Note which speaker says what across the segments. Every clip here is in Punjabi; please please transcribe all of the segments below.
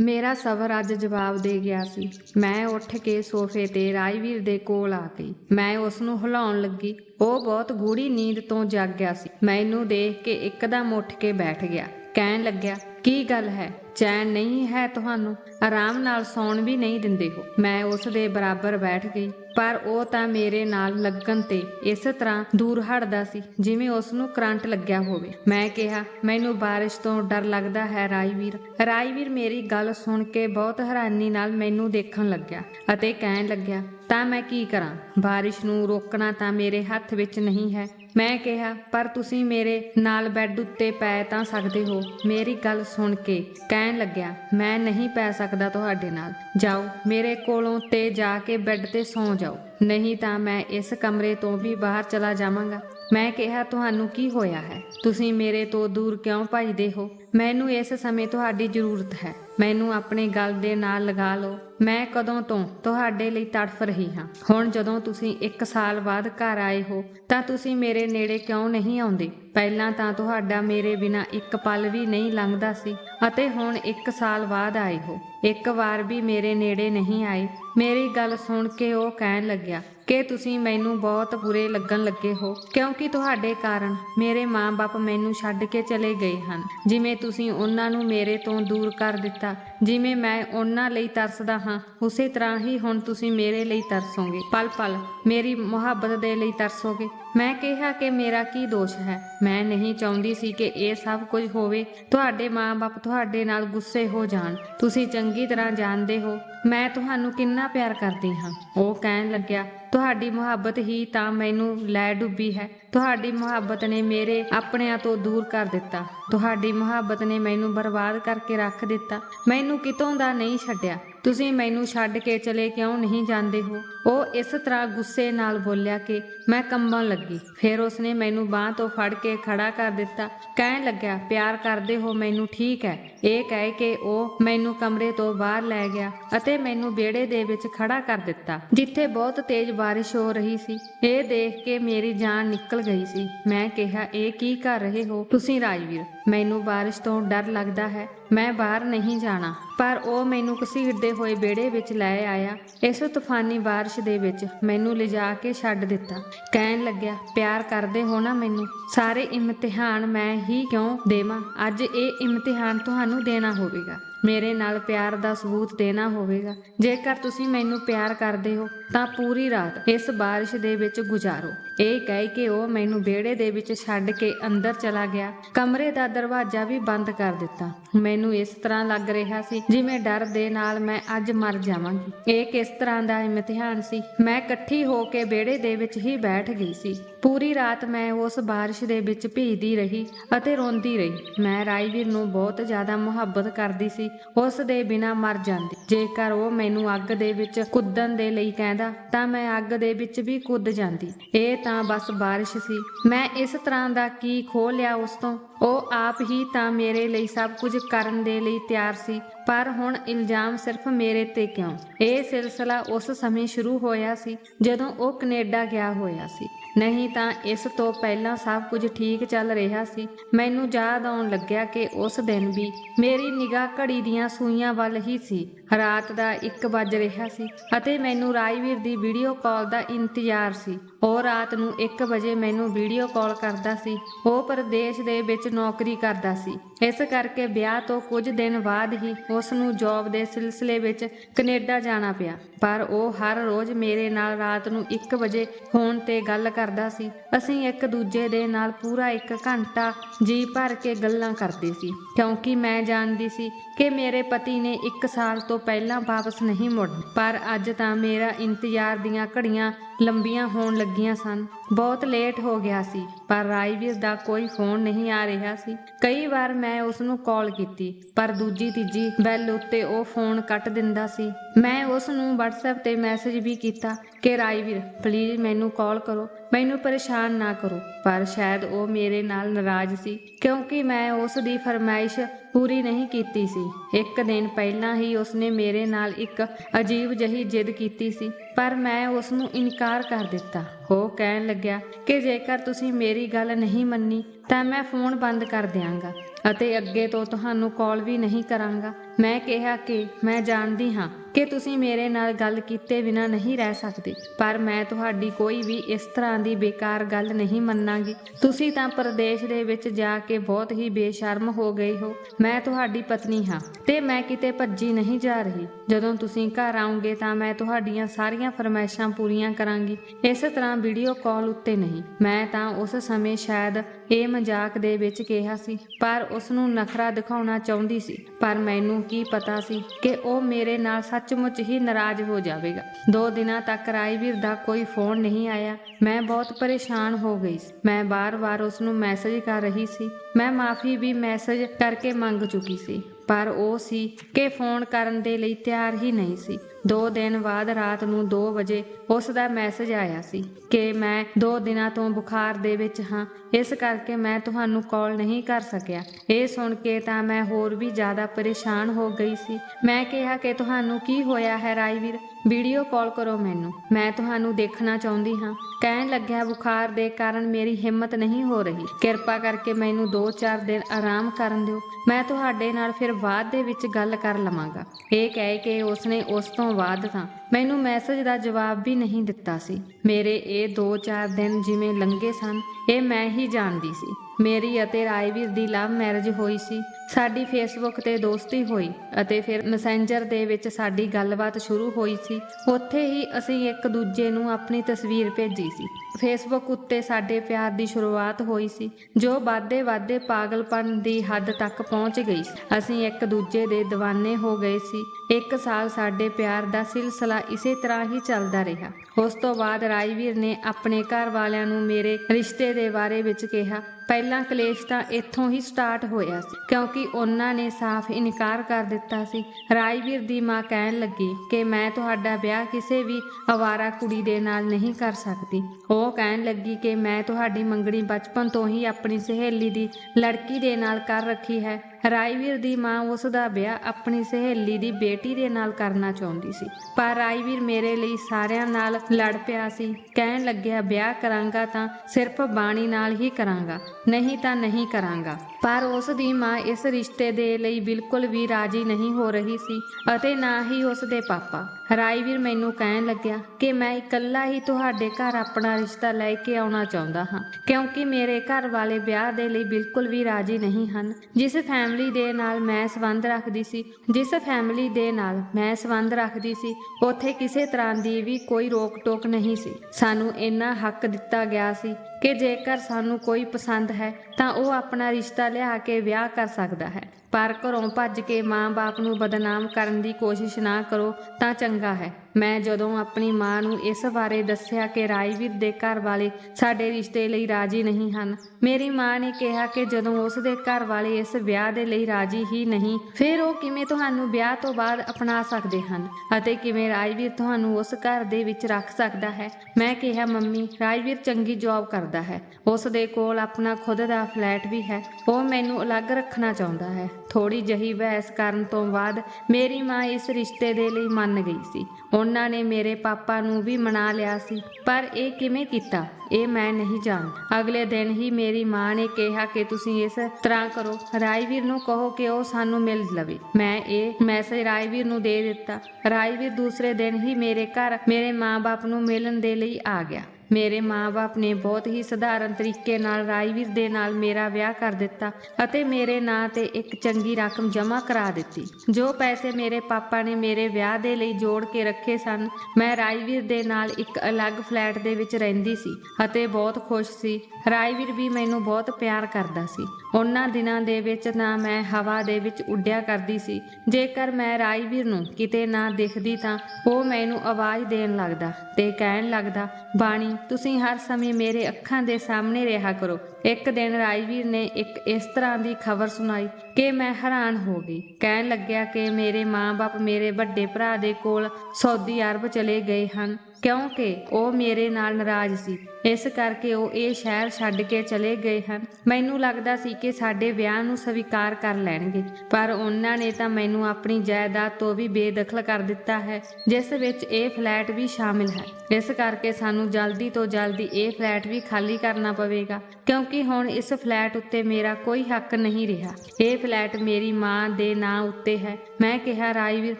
Speaker 1: ਮੇਰਾ ਸਬਰ ਅੱਜ ਜਵਾਬ ਦੇ ਗਿਆ ਸੀ। ਮੈਂ ਉੱਠ ਕੇ ਸੋਫੇ ਤੇ ਰਾਜਵੀਰ ਦੇ ਕੋਲ ਆ ਗਈ। ਮੈਂ ਉਸ ਨੂੰ ਹਿਲਾਉਣ ਲੱਗੀ। ਉਹ ਬਹੁਤ ਗੂੜੀ ਨੀਂਦ ਤੋਂ ਜਾਗ ਗਿਆ ਸੀ। ਮੈਨੂੰ ਦੇਖ ਕੇ ਇੱਕਦਮ ਉੱਠ ਕੇ ਬੈਠ ਗਿਆ। ਕਹਿਣ ਲੱਗਿਆ, ਕੀ ਗੱਲ ਹੈ? ਚੈਨ ਨਹੀਂ ਹੈ ਤੁਹਾਨੂੰ? ਆਰਾਮ ਨਾਲ ਸੌਣ ਵੀ ਨਹੀਂ ਦਿੰਦੇ ਹੋ। ਮੈਂ ਉਸ ਦੇ ਬਰਾਬਰ ਬੈਠ ਗਈ। ਪਰ ਉਹ ਤਾਂ ਮੇਰੇ ਨਾਲ ਲੱਗਣ ਤੇ ਇਸ ਤਰ੍ਹਾਂ ਦੂਰ ਹਟਦਾ ਸੀ, ਜਿਵੇਂ ਉਸ ਨੂੰ ਕਰੰਟ ਲੱਗਿਆ ਹੋਵੇ। ਮੈਂ ਕਿਹਾ, ਮੈਨੂੰ ਬਾਰਿਸ਼ ਤੋਂ ਡਰ ਲੱਗਦਾ ਹੈ, ਰਾਜਵੀਰ। ਰਾਜਵੀਰ ਮੇਰੀ ਗੱਲ ਸੁਣ ਕੇ ਬਹੁਤ ਹੈਰਾਨੀ ਨਾਲ ਮੈਨੂੰ ਦੇਖਣ ਲੱਗਿਆ ਅਤੇ ਕਹਿਣ ਲੱਗਿਆ, ਤਾਂ ਮੈਂ ਕੀ ਕਰਾਂ? ਬਾਰਿਸ਼ ਨੂੰ ਰੋਕਣਾ ਤਾਂ ਮੇਰੇ ਹੱਥ ਵਿੱਚ ਨਹੀਂ ਹੈ। ਮੈਂ ਕਿਹਾ, ਪਰ ਤੁਸੀਂ ਮੇਰੇ ਨਾਲ ਬੈੱਡ ਉੱਤੇ ਪੈ ਤਾਂ ਸਕਦੇ ਹੋ। ਮੇਰੀ ਗੱਲ ਸੁਣ ਕੇ ਕਹਿਣ ਲੱਗਿਆ, ਮੈਂ ਨਹੀਂ ਪੈ ਸਕਦਾ ਤੁਹਾਡੇ ਨਾਲ। ਜਾਓ, ਮੇਰੇ ਕੋਲੋਂ ਤੇ ਜਾ ਕੇ ਬੈੱਡ ਤੇ ਸੌਂ ਜਾਓ। ਨਹੀਂ ਤਾਂ ਮੈਂ ਇਸ ਕਮਰੇ ਤੋਂ ਵੀ ਬਾਹਰ ਚਲਾ ਜਾਵਾਂਗਾ। ਮੈਂ ਕਿਹਾ, ਤੁਹਾਨੂੰ ਕੀ ਹੋਇਆ ਹੈ? ਤੁਸੀਂ ਮੇਰੇ ਤੋਂ ਦੂਰ ਕਿਉਂ ਭੱਜਦੇ ਹੋ? ਮੈਨੂੰ ਇਸ ਸਮੇਂ ਤੁਹਾਡੀ ਜ਼ਰੂਰਤ ਹੈ। ਮੈਨੂੰ ਆਪਣੇ ਗਲ ਦੇ ਨਾਲ ਲਗਾ ਲਓ। ਮੈਂ ਕਦੋਂ ਤੋਂ ਤੁਹਾਡੇ ਲਈ ਤੜਫ ਰਹੀ ਹਾਂ। ਹੁਣ ਜਦੋਂ ਤੁਸੀਂ 1 ਸਾਲ ਬਾਅਦ ਘਰ ਆਏ ਹੋ, ਤਾਂ ਤੁਸੀਂ ਮੇਰੇ ਨੇੜੇ ਕਿਉਂ ਨਹੀਂ ਆਉਂਦੇ? ਪਹਿਲਾਂ ਤਾਂ ਤੁਹਾਡਾ ਮੇਰੇ ਬਿਨਾ ਇੱਕ ਪਲ ਵੀ ਨਹੀਂ ਲੰਘਦਾ ਸੀ ਅਤੇ ਹੁਣ 1 ਸਾਲ ਬਾਅਦ ਆਏ ਹੋ। ਇੱਕ ਵਾਰ ਵੀ ਮੇਰੇ ਨੇੜੇ ਨਹੀਂ ਆਏ। ਮੇਰੀ ਗੱਲ ਸੁਣ ਕੇ ਉਹ ਕਹਿਣ ਲੱਗਿਆ, ਕਿ ਤੁਸੀਂ ਮੈਨੂੰ ਬਹੁਤ ਬੁਰੇ ਲੱਗਣ ਲੱਗੇ ਹੋ, ਕਿਉਂਕਿ ਤੁਹਾਡੇ ਕਾਰਨ ਮੇਰੇ ਮਾਂ-ਬਾਪ ਮੈਨੂੰ ਛੱਡ ਕੇ ਚਲੇ ਗਏ ਹਨ। ਜਿਵੇਂ ਤੁਸੀਂ ਉਹਨਾਂ ਨੂੰ ਮੇਰੇ ਤੋਂ ਦੂਰ ਕਰ ਦਿੱਤਾ ਜਿਵੇਂ ਮੈਂ ਉਹਨਾਂ ਲਈ ਤਰਸਦਾ ਹਾਂ, ਉਸੇ ਤਰ੍ਹਾਂ ਹੀ ਹੁਣ ਤੁਸੀਂ ਮੇਰੇ ਲਈ ਤਰਸੋਗੇ। ਪਲ-ਪਲ ਮੇਰੀ ਮੁਹੱਬਤ ਦੇ ਲਈ ਤਰਸੋਗੇ। ਮੈਂ ਕਿਹਾ ਕਿ ਮੇਰਾ ਕੀ ਦੋਸ਼ ਹੈ? ਮੈਂ ਨਹੀਂ ਚਾਹੁੰਦੀ ਸੀ ਕਿ ਇਹ ਸਭ ਕੁਝ ਹੋਵੇ। ਤੁਹਾਡੇ ਮਾਂ-ਬਾਪ ਤੁਹਾਡੇ ਨਾਲ ਗੁੱਸੇ ਹੋ ਜਾਣ। ਤੁਸੀਂ ਚੰਗੀ ਤਰ੍ਹਾਂ ਜਾਣਦੇ ਹੋ। ਮੈਂ ਤੁਹਾਨੂੰ ਕਿੰਨਾ ਪਿਆਰ ਕਰਦੀ ਹਾਂ। ਉਹ ਕਹਿਣ ਲੱਗਿਆ, ਤੁਹਾਡੀ ਮੁਹੱਬਤ ਹੀ ਤਾਂ ਮੈਨੂੰ ਲੈ ਡੁੱਬੀ ਹੈ। ਤੁਹਾਡੀ ਮੁਹੱਬਤ ਨੇ ਮੇਰੇ ਆਪਣਿਆਂ ਤੋਂ ਦੂਰ ਕਰ ਦਿੱਤਾ। ਤੁਹਾਡੀ ਮੁਹੱਬਤ ਨੇ ਮੈਨੂੰ ਬਰਬਾਦ ਕਰਕੇ ਰੱਖ ਦਿੱਤਾ। ਮੈਨੂੰ ਕਿਤੋਂ ਦਾ ਨਹੀਂ ਛੱਡਿਆ। ਤੁਸੀਂ ਮੈਨੂੰ ਛੱਡ ਕੇ ਚਲੇ ਕਿਉਂ ਨਹੀਂ ਜਾਂਦੇ ਹੋ? ਉਹ ਇਸ ਤਰ੍ਹਾਂ ਗੁੱਸੇ ਨਾਲ ਬੋਲਿਆ ਕਿ ਮੈਂ ਕੰਬਣ ਲੱਗੀ। ਫਿਰ ਉਸਨੇ ਮੈਨੂੰ ਬਾਹ ਤੋਂ ਫੜ ਕੇ ਖੜਾ ਕਰ ਦਿੱਤਾ। ਕਹਿਣ ਲੱਗਿਆ, ਪਿਆਰ ਕਰਦੇ ਹੋ, ਮੈਨੂੰ ਠੀਕ ਹੈ। ਇਹ ਕਹਿ ਕੇ ਉਹ ਮੈਨੂੰ ਕਮਰੇ ਤੋਂ ਬਾਹਰ ਲੈ ਗਿਆ ਅਤੇ ਮੈਨੂੰ ਵਿਹੜੇ ਦੇ ਵਿੱਚ ਖੜਾ ਕਰ ਦਿੱਤਾ, ਜਿੱਥੇ ਬਹੁਤ ਤੇਜ਼ ਬਾਰਿਸ਼ ਹੋ ਰਹੀ ਸੀ। ਇਹ ਦੇਖ ਕੇ ਮੇਰੀ ਜਾਨ ਨਿਕਲ ਗਈ ਸੀ। ਮੈਂ ਕਿਹਾ, ਇਹ ਕੀ ਕਰ ਰਹੇ ਹੋ? ਤੁਸੀਂ ਰਾਜਵੀਰ, ਮੈਨੂੰ ਬਾਰਿਸ਼ ਤੋਂ ਡਰ ਲੱਗਦਾ ਹੈ। ਮੈਂ ਬਾਹਰ ਨਹੀਂ ਜਾਣਾ। ਪਰ ਉਹ ਮੈਨੂੰ ਘਸੀੜਦੇ ਹੋਏ ਵਿਹੜੇ ਵਿੱਚ ਲੈ ਆਇਆ। ਇਸ ਤੂਫਾਨੀ ਬਾਰਿਸ਼ ਦੇ ਵਿੱਚ ਮੈਨੂੰ ਲਿਜਾ ਕੇ ਛੱਡ ਦਿੱਤਾ। ਕਹਿਣ ਲੱਗਿਆ, ਪਿਆਰ ਕਰਦੇ ਹੋ ਨਾ ਮੈਨੂੰ? ਸਾਰੇ ਇਮਤਿਹਾਨ ਮੈਂ ਹੀ ਕਿਉਂ ਦੇਵਾਂ? ਅੱਜ ਇਹ ਇਮਤਿਹਾਨ ਤੁਹਾਨੂੰ ਦੇਣਾ ਹੋਵੇਗਾ। ਮੇਰੇ ਨਾਲ ਪਿਆਰ ਦਾ ਸਬੂਤ ਦੇਣਾ ਹੋਵੇਗਾ। ਜੇਕਰ ਤੁਸੀਂ ਮੈਨੂੰ ਪਿਆਰ ਕਰਦੇ ਹੋ ਤਾਂ ਪੂਰੀ ਰਾਤ ਇਸ ਬਾਰਿਸ਼ ਦੇ ਵਿੱਚ ਗੁਜ਼ਾਰੋ। ਇਹ ਕਹਿ ਕੇ ਉਹ ਮੈਨੂੰ ਵਿਹੜੇ ਦੇ ਵਿੱਚ ਛੱਡ ਕੇ ਅੰਦਰ ਚਲਾ ਗਿਆ। ਕਮਰੇ ਦਾ ਦਰਵਾਜ਼ਾ ਵੀ ਬੰਦ ਕਰ ਦਿੱਤਾ। ਮੈਨੂੰ ਇਸ ਤਰ੍ਹਾਂ ਲੱਗ ਰਿਹਾ ਸੀ ਜਿਵੇਂ ਡਰ ਦੇ ਨਾਲ ਮੈਂ ਅੱਜ ਮਰ ਜਾਵਾਂਗੀ। ਇਹ ਕਿਸ ਤਰ੍ਹਾਂ ਦਾ ਇਮਤਿਹਾਨ ਸੀ? ਮੈਂ ਇਕੱਠੀ ਹੋ ਕੇ ਵਿਹੜੇ ਦੇ ਵਿੱਚ ਹੀ ਬੈਠ ਗਈ ਸੀ। ਪੂਰੀ ਰਾਤ ਮੈਂ ਉਸ ਬਾਰਿਸ਼ ਦੇ ਵਿੱਚ ਭੀਜਦੀ ਰਹੀ ਅਤੇ ਰੋਂਦੀ ਰਹੀ। ਮੈਂ ਰਾਜਵੀਰ ਨੂੰ ਬਹੁਤ ਜ਼ਿਆਦਾ ਮੁਹੱਬਤ ਕਰਦੀ ਸੀ। ਉਸ ਦੇ ਬਿਨਾ ਮਰ ਜਾਂਦੀ। ਜੇਕਰ ਉਹ ਮੈਨੂੰ ਅੱਗ ਦੇ ਵਿੱਚ ਕੁੱਦਣ ਦੇ ਲਈ ਕਹਿੰਦਾ ਤਾਂ ਮੈਂ ਅੱਗ ਦੇ ਵਿੱਚ ਵੀ ਕੁੱਦ ਜਾਂਦੀ। ਇਹ ਤਾਂ ਬਸ ਬਾਰਿਸ਼ ਸੀ। ਮੈਂ ਇਸ ਤਰ੍ਹਾਂ ਦਾ ਕੀ ਖੋ ਲਿਆ ਉਸ ਤੋਂ? ਉਹ ਆਪ ਹੀ ਤਾਂ ਮੇਰੇ ਲਈ ਸਭ ਕੁਝ ਕਰਨ ਦੇ ਲਈ ਤਿਆਰ ਸੀ, ਪਰ ਹੁਣ ਇਲਜ਼ਾਮ ਸਿਰਫ ਮੇਰੇ ਤੇ ਕਿਉਂ? ਇਹ ਸਿਲਸਿਲਾ ਉਸ ਸਮੇਂ ਸ਼ੁਰੂ ਹੋਇਆ ਸੀ, ਜਦੋਂ ਉਹ ਕੈਨੇਡਾ ਗਿਆ ਹੋਇਆ ਸੀ। ਨਹੀਂ ਤਾਂ ਇਸ ਤੋਂ ਪਹਿਲਾਂ ਸਭ ਕੁਝ ਠੀਕ ਚੱਲ ਰਿਹਾ ਸੀ। ਮੈਨੂੰ ਯਾਦ ਆਉਣ ਲੱਗਿਆ ਕਿ ਉਸ ਦਿਨ ਵੀ ਮੇਰੀ ਨਿਗਾਹ ਘੜੀ ਦੀਆਂ ਸੂਈਆਂ ਵੱਲ ਹੀ ਸੀ। ਰਾਤ ਦਾ 1 ਵੱਜ ਰਿਹਾ ਸੀ ਅਤੇ ਮੈਨੂੰ ਰਾਜਵੀਰ ਦੀ ਵੀਡੀਓ ਕਾਲ ਦਾ ਇੰਤਜ਼ਾਰ ਸੀ। ਉਹ ਰਾਤ ਨੂੰ 1 ਵਜੇ ਮੈਨੂੰ ਵੀਡੀਓ ਕਾਲ ਕਰਦਾ ਸੀ। ਉਹ ਪ੍ਰਦੇਸ਼ ਦੇ ਵਿੱਚ ਨੌਕਰੀ ਕਰਦਾ ਸੀ। ਇਸ ਕਰਕੇ ਵਿਆਹ ਤੋਂ ਕੁਝ ਦਿਨ ਬਾਅਦ ਹੀ ਉਸ ਨੂੰ ਜੌਬ ਦੇ ਸਿਲਸਿਲੇ ਵਿੱਚ ਕੈਨੇਡਾ ਜਾਣਾ ਪਿਆ। ਪਰ ਉਹ ਹਰ ਰੋਜ਼ ਮੇਰੇ ਨਾਲ ਰਾਤ ਨੂੰ 1 ਵਜੇ ਫੋਨ ਤੇ ਗੱਲ ਕਰਦਾ ਸੀ। ਅਸੀਂ ਇੱਕ ਦੂਜੇ ਦੇ ਨਾਲ ਪੂਰਾ 1 ਘੰਟਾ ਜੀ ਭਰ ਕੇ ਗੱਲਾਂ ਕਰਦੇ ਸੀ। ਕਿਉਂਕਿ ਮੈਂ ਜਾਣਦੀ ਸੀ ਕਿ ਮੇਰੇ ਪਤੀ ਨੇ 1 ਸਾਲ ਤੋਂ ਪਹਿਲਾਂ ਵਾਪਸ ਨਹੀਂ ਮੁੜਨਾ। ਪਰ ਅੱਜ ਤਾਂ ਮੇਰਾ ਇੰਤਜ਼ਾਰ ਦੀਆਂ ਘੜੀਆਂ ਲੰਬੀਆਂ ਹੋਣ ਲੱਗੀਆਂ ਸਨ। ਬਹੁਤ ਲੇਟ ਹੋ ਗਿਆ ਸੀ, ਪਰ ਰਾਜਵੀਰ ਦਾ ਕੋਈ ਫੋਨ ਨਹੀਂ ਆ ਰਿਹਾ ਸੀ। ਕਈ ਵਾਰ ਮੈਂ ਉਸ ਨੂੰ ਕਾਲ ਕੀਤੀ, ਪਰ ਦੂਜੀ ਤੀਜੀ ਬੈਲ ਉੱਤੇ ਉਹ ਫੋਨ ਕੱਟ ਦਿੰਦਾ ਸੀ। ਮੈਂ ਉਸ ਨੂੰ WhatsApp ਤੇ ਮੈਸੇਜ ਵੀ ਕੀਤਾ ਕਿ, ਰਾਜਵੀਰ ਪਲੀਜ਼ ਮੈਨੂੰ ਕਾਲ ਕਰੋ। ਮੈਨੂੰ ਪਰੇਸ਼ਾਨ ਨਾ ਕਰੋ। ਪਰ ਸ਼ਾਇਦ ਉਹ ਮੇਰੇ ਨਾਲ ਨਾਰਾਜ਼ ਸੀ, ਕਿਉਂਕਿ ਮੈਂ ਉਸ ਦੀ ਫਰਮਾਇਸ਼ ਪੂਰੀ ਨਹੀਂ ਕੀਤੀ ਸੀ। ਇੱਕ ਦਿਨ ਪਹਿਲਾਂ ਹੀ ਉਸਨੇ ਮੇਰੇ ਨਾਲ ਇੱਕ ਅਜੀਬ ਜਹੀ ਜਿੱਦ ਕੀਤੀ ਸੀ, ਪਰ ਮੈਂ ਉਸ ਨੂੰ ਇਨਕਾਰ ਕਰ ਦਿੱਤਾ। ਉਹ ਕਹਿਣ ਲੱਗਿਆ ਕਿ, ਜੇਕਰ ਤੁਸੀਂ ਮੇਰੀ ਗੱਲ ਨਹੀਂ ਮੰਨੀ, ਤਾਂ ਮੈਂ ਫੋਨ ਬੰਦ ਕਰ ਦਿਆਂਗਾ। ਅਤੇ ਅੱਗੇ ਤੋਂ ਤੁਹਾਨੂੰ ਕਾਲ ਵੀ ਨਹੀਂ ਕਰਾਂਗਾ। ਮੈਂ ਕਿਹਾ ਕਿ ਮੈਂ ਜਾਣਦੀ ਹਾਂ ਕਿ ਤੁਸੀਂ ਮੇਰੇ ਨਾਲ ਗੱਲ ਕੀਤੇ ਬਿਨਾਂ ਨਹੀਂ ਰਹਿ ਸਕਦੇ, ਪਰ ਮੈਂ ਤੁਹਾਡੀ ਕੋਈ ਵੀ ਇਸ ਤਰ੍ਹਾਂ ਦੀ ਬੇਕਾਰ ਗੱਲ ਨਹੀਂ ਮੰਨਾਂਗੀ। ਤੁਸੀਂ ਤਾਂ ਪ੍ਰਦੇਸ਼ ਦੇ ਵਿੱਚ ਜਾ ਕੇ ਬਹੁਤ ਹੀ ਬੇਸ਼ਰਮ ਹੋ ਗਏ ਹੋ। ਮੈਂ ਤੁਹਾਡੀ ਪਤਨੀ ਹਾਂ ਤੇ ਮੈਂ ਕਿਤੇ ਭੱਜੀ ਨਹੀਂ ਜਾ ਰਹੀ। ਜਦੋਂ ਤੁਸੀਂ ਘਰ ਆਉਂਗੇ ਤਾਂ ਮੈਂ ਤੁਹਾਡੀਆਂ ਸਾਰੀਆਂ ਫਰਮਾਇਸ਼ਾਂ ਪੂਰੀਆਂ ਕਰਾਂਗੀ। ਇਸ ਤਰ੍ਹਾਂ ਵੀਡੀਓ ਕਾਲ ਉੱਤੇ ਨਹੀਂ, ਮੈਂ ਤਾਂ ਉਸ ਸਮੇਂ ਸ਼ਾਇਦ ਇਹ ਮਜ਼ਾਕ ਦੇ ਵਿੱਚ ਕਿਹਾ ਸੀ, ਪਰ ਉਸ ਨੂੰ ਨਖਰਾ ਦਿਖਾਉਣਾ ਚਾਹੁੰਦੀ ਸੀ। ਪਰ ਮੈਨੂੰ ਕੀ ਪਤਾ ਸੀ ਕਿ ਉਹ ਮੇਰੇ ਨਾਲ ਸੱਚਮੁੱਚ ਹੀ ਨਾਰਾਜ਼ ਹੋ ਜਾਵੇਗਾ। ਦੋ ਦਿਨਾਂ ਤੱਕ ਰਾਜਵੀਰ ਦਾ ਕੋਈ ਫੋਨ ਨਹੀਂ ਆਇਆ। ਮੈਂ ਬਹੁਤ ਪਰੇਸ਼ਾਨ ਹੋ ਗਈ ਸੀ। ਮੈਂ ਬਾਰ-ਬਾਰ ਉਸ ਨੂੰ ਮੈਸੇਜ ਕਰ ਰਹੀ ਸੀ। ਮੈਂ ਮਾਫੀ ਵੀ ਮੈਸੇਜ ਕਰਕੇ ਮੰਗ ਚੁੱਕੀ ਸੀ। ਪਰ ਉਹ ਸੀ ਕਿ ਫੋਨ ਕਰਨ ਦੇ ਲਈ ਤਿਆਰ ਹੀ ਨਹੀਂ ਸੀ। ਦੋ ਦਿਨ ਬਾਅਦ ਰਾਤ ਨੂੰ 2 ਵਜੇ ਉਸ ਦਾ ਮੈਸੇਜ ਆਇਆ ਸੀ ਕਿ ਮੈਂ 2 ਦਿਨਾਂ ਤੋਂ ਬੁਖਾਰ ਦੇ ਵਿੱਚ ਹਾਂ। ਇਸ ਕਰਕੇ ਮੈਂ ਤੁਹਾਨੂੰ ਕਾਲ ਨਹੀਂ ਕਰ ਸਕਿਆ। ਇਹ ਸੁਣ ਕੇ ਤਾਂ ਮੈਂ ਹੋਰ ਵੀ ਜ਼ਿਆਦਾ ਪਰੇਸ਼ਾਨ ਹੋ ਗਈ ਸੀ। ਮੈਂ ਕਿਹਾ ਕਿ ਤੁਹਾਨੂੰ ਕੀ ਹੋਇਆ ਹੈ ਰਾਜਵੀਰ? ਵੀਡੀਓ ਕਾਲ ਕਰੋ ਮੈਨੂੰ। ਮੈਂ ਤੁਹਾਨੂੰ ਦੇਖਣਾ ਚਾਹੁੰਦੀ ਹਾਂ। ਕਹਿਣ ਲੱਗਿਆ, ਬੁਖਾਰ ਦੇ ਕਾਰਨ ਮੇਰੀ ਹਿੰਮਤ ਨਹੀਂ ਹੋ ਰਹੀ। ਕਿਰਪਾ ਕਰਕੇ ਮੈਨੂੰ 2-4 ਦਿਨ ਆਰਾਮ ਕਰਨ ਦਿਓ। ਮੈਂ ਤੁਹਾਡੇ ਨਾਲ ਫਿਰ ਬਾਅਦ ਦੇ ਵਿੱਚ ਗੱਲ ਕਰ ਲਵਾਂਗਾ। ਇਹ ਕਹਿ ਕੇ ਉਸਨੇ ਉਸ ਤੋਂ ਬਾਅਦ ਤਾਂ। ਮੈਨੂੰ ਮੈਸੇਜ ਦਾ ਜਵਾਬ ਵੀ ਨਹੀਂ ਦਿੱਤਾ ਸੀ। ਮੇਰੇ ਇਹ 2-4 ਦਿਨ ਜਿਵੇਂ ਲੰਘੇ ਸਨ, ਇਹ ਮੈਂ ਹੀ ਜਾਣਦੀ ਸੀ। ਮੇਰੀ ਅਤੇ ਰਾਜਵੀਰ ਦੀ ਲਵ ਮੈਰਿਜ ਹੋਈ ਸੀ। ਸਾਡੀ ਫੇਸਬੁੱਕ ਤੇ ਦੋਸਤੀ ਹੋਈ ਅਤੇ ਫਿਰ ਮੈਸੇਂਜਰ ਦੇ ਵਿੱਚ ਸਾਡੀ ਗੱਲਬਾਤ ਸ਼ੁਰੂ ਹੋਈ ਸੀ। ਉੱਥੇ ਹੀ ਅਸੀਂ ਇੱਕ ਦੂਜੇ ਨੂੰ ਆਪਣੀ ਤਸਵੀਰ ਭੇਜੀ ਸੀ। ਫੇਸਬੁੱਕ ਉੱਤੇ ਸਾਡੇ ਪਿਆਰ ਦੀ ਸ਼ੁਰੂਆਤ ਹੋਈ ਸੀ, ਜੋ ਵਾਧੇ ਵਾਧੇ ਪਾਗਲਪਨ ਦੀ ਹੱਦ ਤੱਕ ਪਹੁੰਚ ਗਈ ਸੀ। ਅਸੀਂ ਇੱਕ ਦੂਜੇ ਦੇ دیਵਾਨੇ ਹੋ ਗਏ ਸੀ। ਇੱਕ ਸਾਲ ਸਾਡੇ ਪਿਆਰ ਦਾ ਸਿਲਸਿਲਾ ਇਸੇ ਤਰ੍ਹਾਂ ਹੀ ਚੱਲਦਾ ਰਿਹਾ। ਉਸ ਤੋਂ ਬਾਅਦ ਰਾਜਵੀਰ ਨੇ ਆਪਣੇ ਘਰ ਵਾਲਿਆਂ ਨੂੰ ਮੇਰੇ ਰਿਸ਼ਤੇ ਦੇ ਬਾਰੇ ਵਿੱਚ ਕਿਹਾ ਪਹਿਲਾਂ ਕਲੇਸ਼ ਤਾਂ ਇੱਥੋਂ ਹੀ ਸਟਾਰਟ ਹੋਇਆ ਸੀ, ਕਿਉਂਕਿ ਉਹਨਾਂ ਨੇ ਸਾਫ਼ ਇਨਕਾਰ ਕਰ ਦਿੱਤਾ ਸੀ। ਰਾਜਵੀਰ ਦੀ ਮਾਂ ਕਹਿਣ ਲੱਗੀ ਕਿ ਮੈਂ ਤੁਹਾਡਾ ਵਿਆਹ ਕਿਸੇ ਵੀ ਅਵਾਰਾ ਕੁੜੀ ਦੇ ਨਾਲ ਨਹੀਂ ਕਰ ਸਕਦੀ। ਉਹ ਕਹਿਣ ਲੱਗੀ ਕਿ ਮੈਂ ਤੁਹਾਡੀ ਮੰਗਣੀ ਬਚਪਨ ਤੋਂ ਹੀ ਆਪਣੀ ਸਹੇਲੀ ਦੀ ਲੜਕੀ ਦੇ ਨਾਲ ਕਰ ਰੱਖੀ ਹੈ। ਰਾਜਵੀਰ ਦੀ ਮਾਂ ਉਸ ਦਾ ਵਿਆਹ ਆਪਣੀ ਸਹੇਲੀ ਦੀ ਬੇਟੀ ਦੇ ਨਾਲ ਕਰਨਾ ਚਾਹੁੰਦੀ ਸੀ। ਪਰ ਰਾਜਵੀਰ ਮੇਰੇ ਲਈ ਸਾਰਿਆਂ ਨਾਲ ਲੜ ਪਿਆ ਸੀ। ਕਹਿਣ ਲੱਗਿਆ, ਵਿਆਹ ਕਰਾਂਗਾ ਤਾਂ ਸਿਰਫ ਬਾਣੀ ਨਾਲ ਹੀ ਕਰਾਂਗਾ, ਨਹੀਂ ਤਾਂ ਨਹੀਂ ਕਰਾਂਗਾ। ਪਰ ਉਸ ਦੀ ਮਾਂ ਇਸ ਰਿਸ਼ਤੇ ਦੇ ਲਈ ਬਿਲਕੁਲ ਵੀ ਰਾਜੀ ਨਹੀਂ ਹੋ ਰਹੀ ਸੀ ਅਤੇ ਨਾ ਹੀ ਉਸ ਦੇ ਪਾਪਾ। ਰਾਜਵੀਰ ਮੈਨੂੰ ਕਹਿਣ ਲੱਗਿਆ ਕਿ ਮੈਂ ਇਕੱਲਾ ਹੀ ਤੁਹਾਡੇ ਘਰ ਆਪਣਾ ਰਿਸ਼ਤਾ ਲੈ ਕੇ ਆਉਣਾ ਚਾਹੁੰਦਾ ਹਾਂ, ਕਿਉਂਕਿ ਮੇਰੇ ਘਰ ਵਾਲੇ ਵਿਆਹ ਦੇ ਲਈ ਬਿਲਕੁਲ ਵੀ ਰਾਜੀ ਨਹੀਂ ਹਨ। ਜਿਸ ਫੈਮਿਲੀ ਦੇ ਨਾਲ ਮੈਂ ਸੰਬੰਧ ਰੱਖਦੀ ਸੀ। ਜਿਸ ਫੈਮਿਲੀ ਦੇ ਨਾਲ ਮੈਂ ਸੰਬੰਧ ਰੱਖਦੀ ਸੀ, ਉੱਥੇ ਕਿਸੇ ਤਰ੍ਹਾਂ ਦੀ ਵੀ ਕੋਈ ਰੋਕ ਟੋਕ ਨਹੀਂ ਸੀ। ਸਾਨੂੰ ਇੰਨਾ ਹੱਕ ਦਿੱਤਾ ਗਿਆ ਸੀ ਕਿ ਜੇਕਰ ਸਾਨੂੰ ਕੋਈ ਪਸੰਦ ਹੈ, ਤਾਂ ਉਹ ਆਪਣਾ ਰਿਸ਼ਤਾ ਲਿਆ ਕੇ ਵਿਆਹ ਕਰ ਸਕਦਾ ਹੈ। ਪਰ ਘਰੋਂ ਭੱਜ ਕੇ ਮਾਂ-ਬਾਪ ਨੂੰ ਬਦਨਾਮ ਕਰਨ ਦੀ ਕੋਸ਼ਿਸ਼ ਨਾ ਕਰੋ, ਤਾਂ ਚੰਗਾ ਹੈ। ਮੈਂ ਜਦੋਂ ਆਪਣੀ ਮਾਂ ਨੂੰ ਇਸ ਬਾਰੇ ਦੱਸਿਆ ਕਿ ਰਾਜਵੀਰ ਦੇ ਘਰ ਵਾਲੇ ਸਾਡੇ ਰਿਸ਼ਤੇ ਲਈ ਰਾਜੀ ਨਹੀਂ ਹਨ, ਮੇਰੀ ਮਾਂ ਨੇ ਕਿਹਾ ਕਿ ਜਦੋਂ ਉਸ ਦੇ ਘਰ ਵਾਲੇ ਇਸ ਵਿਆਹ ਦੇ ਲਈ ਰਾਜੀ ਹੀ ਨਹੀਂ, ਫਿਰ ਉਹ ਕਿਵੇਂ ਤੁਹਾਨੂੰ ਵਿਆਹ ਤੋਂ ਬਾਅਦ ਅਪਣਾ ਸਕਦੇ ਹਨ ਅਤੇ ਕਿਵੇਂ ਰਾਜਵੀਰ ਤੁਹਾਨੂੰ ਉਸ ਘਰ ਦੇ ਵਿੱਚ ਰੱਖ ਸਕਦਾ ਹੈ? ਮੈਂ ਕਿਹਾ, ਮੰਮੀ, ਰਾਜਵੀਰ ਚੰਗੀ ਜੌਬ ਕਰਦਾ ਹੈ। ਉਸ ਦੇ ਕੋਲ ਆਪਣਾ ਖੁਦ ਦਾ ਫਲੈਟ ਵੀ ਹੈ। ਉਹ ਮੈਨੂੰ ਅਲੱਗ ਰੱਖਣਾ ਚਾਹੁੰਦਾ ਹੈ। ਥੋੜੀ ਜਹੀ ਬਹਿਸ ਕਰਨ ਤੋਂ ਬਾਅਦ ਮੇਰੀ ਮਾਂ ਇਸ ਰਿਸ਼ਤੇ ਦੇ ਲਈ ਮੰਨ ਗਈ ਸੀ। ਉਹਨਾਂ ਨੇ ਮੇਰੇ ਪਾਪਾ ਨੂੰ ਵੀ ਮਨਾ ਲਿਆ ਸੀ। ਪਰ ਇਹ ਕਿਵੇਂ ਕੀਤਾ? ਇਹ ਮੈਂ ਨਹੀਂ ਜਾਣਦਾ। ਅਗਲੇ ਦਿਨ ਹੀ ਮੇਰੀ ਮਾਂ ਨੇ ਕਿਹਾ ਕਿ ਤੁਸੀਂ ਇਸ ਤਰ੍ਹਾਂ ਕਰੋ। ਰਾਜਵੀਰ ਨੂੰ ਕਹੋ ਕਿ ਉਹ ਸਾਨੂੰ ਮਿਲ ਲਵੇ। ਮੈਂ ਇਹ ਮੈਸੇਜ ਰਾਜਵੀਰ ਨੂੰ ਦੇ ਦਿੱਤਾ। ਰਾਜਵੀਰ ਦੂਸਰੇ ਦਿਨ ਹੀ ਮੇਰੇ ਘਰ ਮੇਰੇ ਮਾਂ-ਬਾਪ ਨੂੰ ਮਿਲਣ ਦੇ ਲਈ ਆ ਗਿਆ। ਮੇਰੇ ਮਾਪੇ ਨੇ ਬਹੁਤ ਹੀ ਸਧਾਰਨ ਤਰੀਕੇ ਨਾਲ ਰਾਜਵੀਰ ਦੇ ਨਾਲ ਮੇਰਾ ਵਿਆਹ ਕਰ ਦਿੱਤਾ ਅਤੇ ਮੇਰੇ ਨਾਂ ਤੇ ਇੱਕ ਚੰਗੀ ਰਕਮ ਜਮ੍ਹਾਂ ਕਰਾ ਦਿੱਤੀ। ਜੋ ਪੈਸੇ ਮੇਰੇ ਪਾਪਾ ਨੇ ਮੇਰੇ ਵਿਆਹ ਦੇ ਲਈ ਜੋੜ ਕੇ ਰੱਖੇ ਸਨ, ਮੈਂ ਰਾਜਵੀਰ ਦੇ ਨਾਲ ਇੱਕ ਅਲੱਗ ਫਲੈਟ ਦੇ ਵਿੱਚ ਰਹਿੰਦੀ ਸੀ ਅਤੇ ਬਹੁਤ ਖੁਸ਼ ਸੀ। ਰਾਜਵੀਰ ਵੀ ਮੈਨੂੰ ਬਹੁਤ ਪਿਆਰ ਕਰਦਾ ਸੀ। ਉਹਨਾਂ ਦਿਨਾਂ ਦੇ ਵਿੱਚ ਨਾ ਮੈਂ ਹਵਾ ਦੇ ਵਿੱਚ ਉੱਡਿਆ ਕਰਦੀ ਸੀ। ਜੇਕਰ ਮੈਂ ਰਾਜਵੀਰ ਨੂੰ ਕਿਤੇ ਨਾ ਦਿਖਦੀ ਤਾਂ ਉਹ ਮੈਨੂੰ ਆਵਾਜ਼ ਦੇਣ ਲੱਗਦਾ ਤੇ ਕਹਿਣ ਲੱਗਦਾ, ਬਾਣੀ ਤੁਸੀਂ ਹਰ ਸਮੇਂ ਮੇਰੇ ਅੱਖਾਂ ਦੇ ਸਾਹਮਣੇ ਰਿਹਾ ਕਰੋ। ਇੱਕ ਦਿਨ ਰਾਜਵੀਰ ਨੇ ਇੱਕ ਇਸ ਤਰ੍ਹਾਂ ਦੀ ਖਬਰ ਸੁਣਾਈ ਕਿ ਮੈਂ ਹੈਰਾਨ ਹੋ ਗਈ। ਕਹਿਣ ਲੱਗਿਆ ਕਿ ਮੇਰੇ ਮਾਂ-ਬਾਪ ਮੇਰੇ ਵੱਡੇ ਭਰਾ ਦੇ ਕੋਲ ਸਾਊਦੀ ਅਰਬ ਚਲੇ ਗਏ ਹਨ, ਕਿਉਂਕਿ ਉਹ ਮੇਰੇ ਨਾਲ ਨਾਰਾਜ਼ ਸੀ। ਇਸ ਕਰਕੇ ਉਹ ਇਹ ਸ਼ਹਿਰ ਛੱਡ ਕੇ ਚਲੇ ਗਏ ਹਨ। ਮੈਨੂੰ ਲੱਗਦਾ ਸੀ ਕਿ ਸਾਡੇ ਵਿਆਹ ਨੂੰ ਸਵੀਕਾਰ ਕਰ ਲੈਣਗੇ, ਪਰ ਉਹਨਾਂ ਨੇ ਤਾਂ ਮੈਨੂੰ ਆਪਣੀ ਜਾਇਦਾਦ ਤੋਂ ਵੀ ਬੇਦਖਲ ਕਰ ਦਿੱਤਾ ਹੈ, ਜਿਸ ਵਿੱਚ ਇਹ ਫਲੈਟ ਵੀ ਸ਼ਾਮਿਲ ਹੈ। ਇਸ ਕਰਕੇ ਸਾਨੂੰ ਜਲਦੀ ਤੋਂ ਜਲਦੀ ਇਹ ਫਲੈਟ ਵੀ ਖਾਲੀ ਕਰਨਾ ਪਵੇਗਾ, ਕਿਉਂਕਿ ਹੁਣ ਇਸ ਫਲੈਟ ਉੱਤੇ ਮੇਰਾ ਕੋਈ ਹੱਕ ਨਹੀਂ ਰਿਹਾ। ਇਹ ਫਲੈਟ ਮੇਰੀ ਮਾਂ ਦੇ ਨਾਂ ਉੱਤੇ ਹੈ। ਮੈਂ ਕਿਹਾ, ਰਾਜਵੀਰ,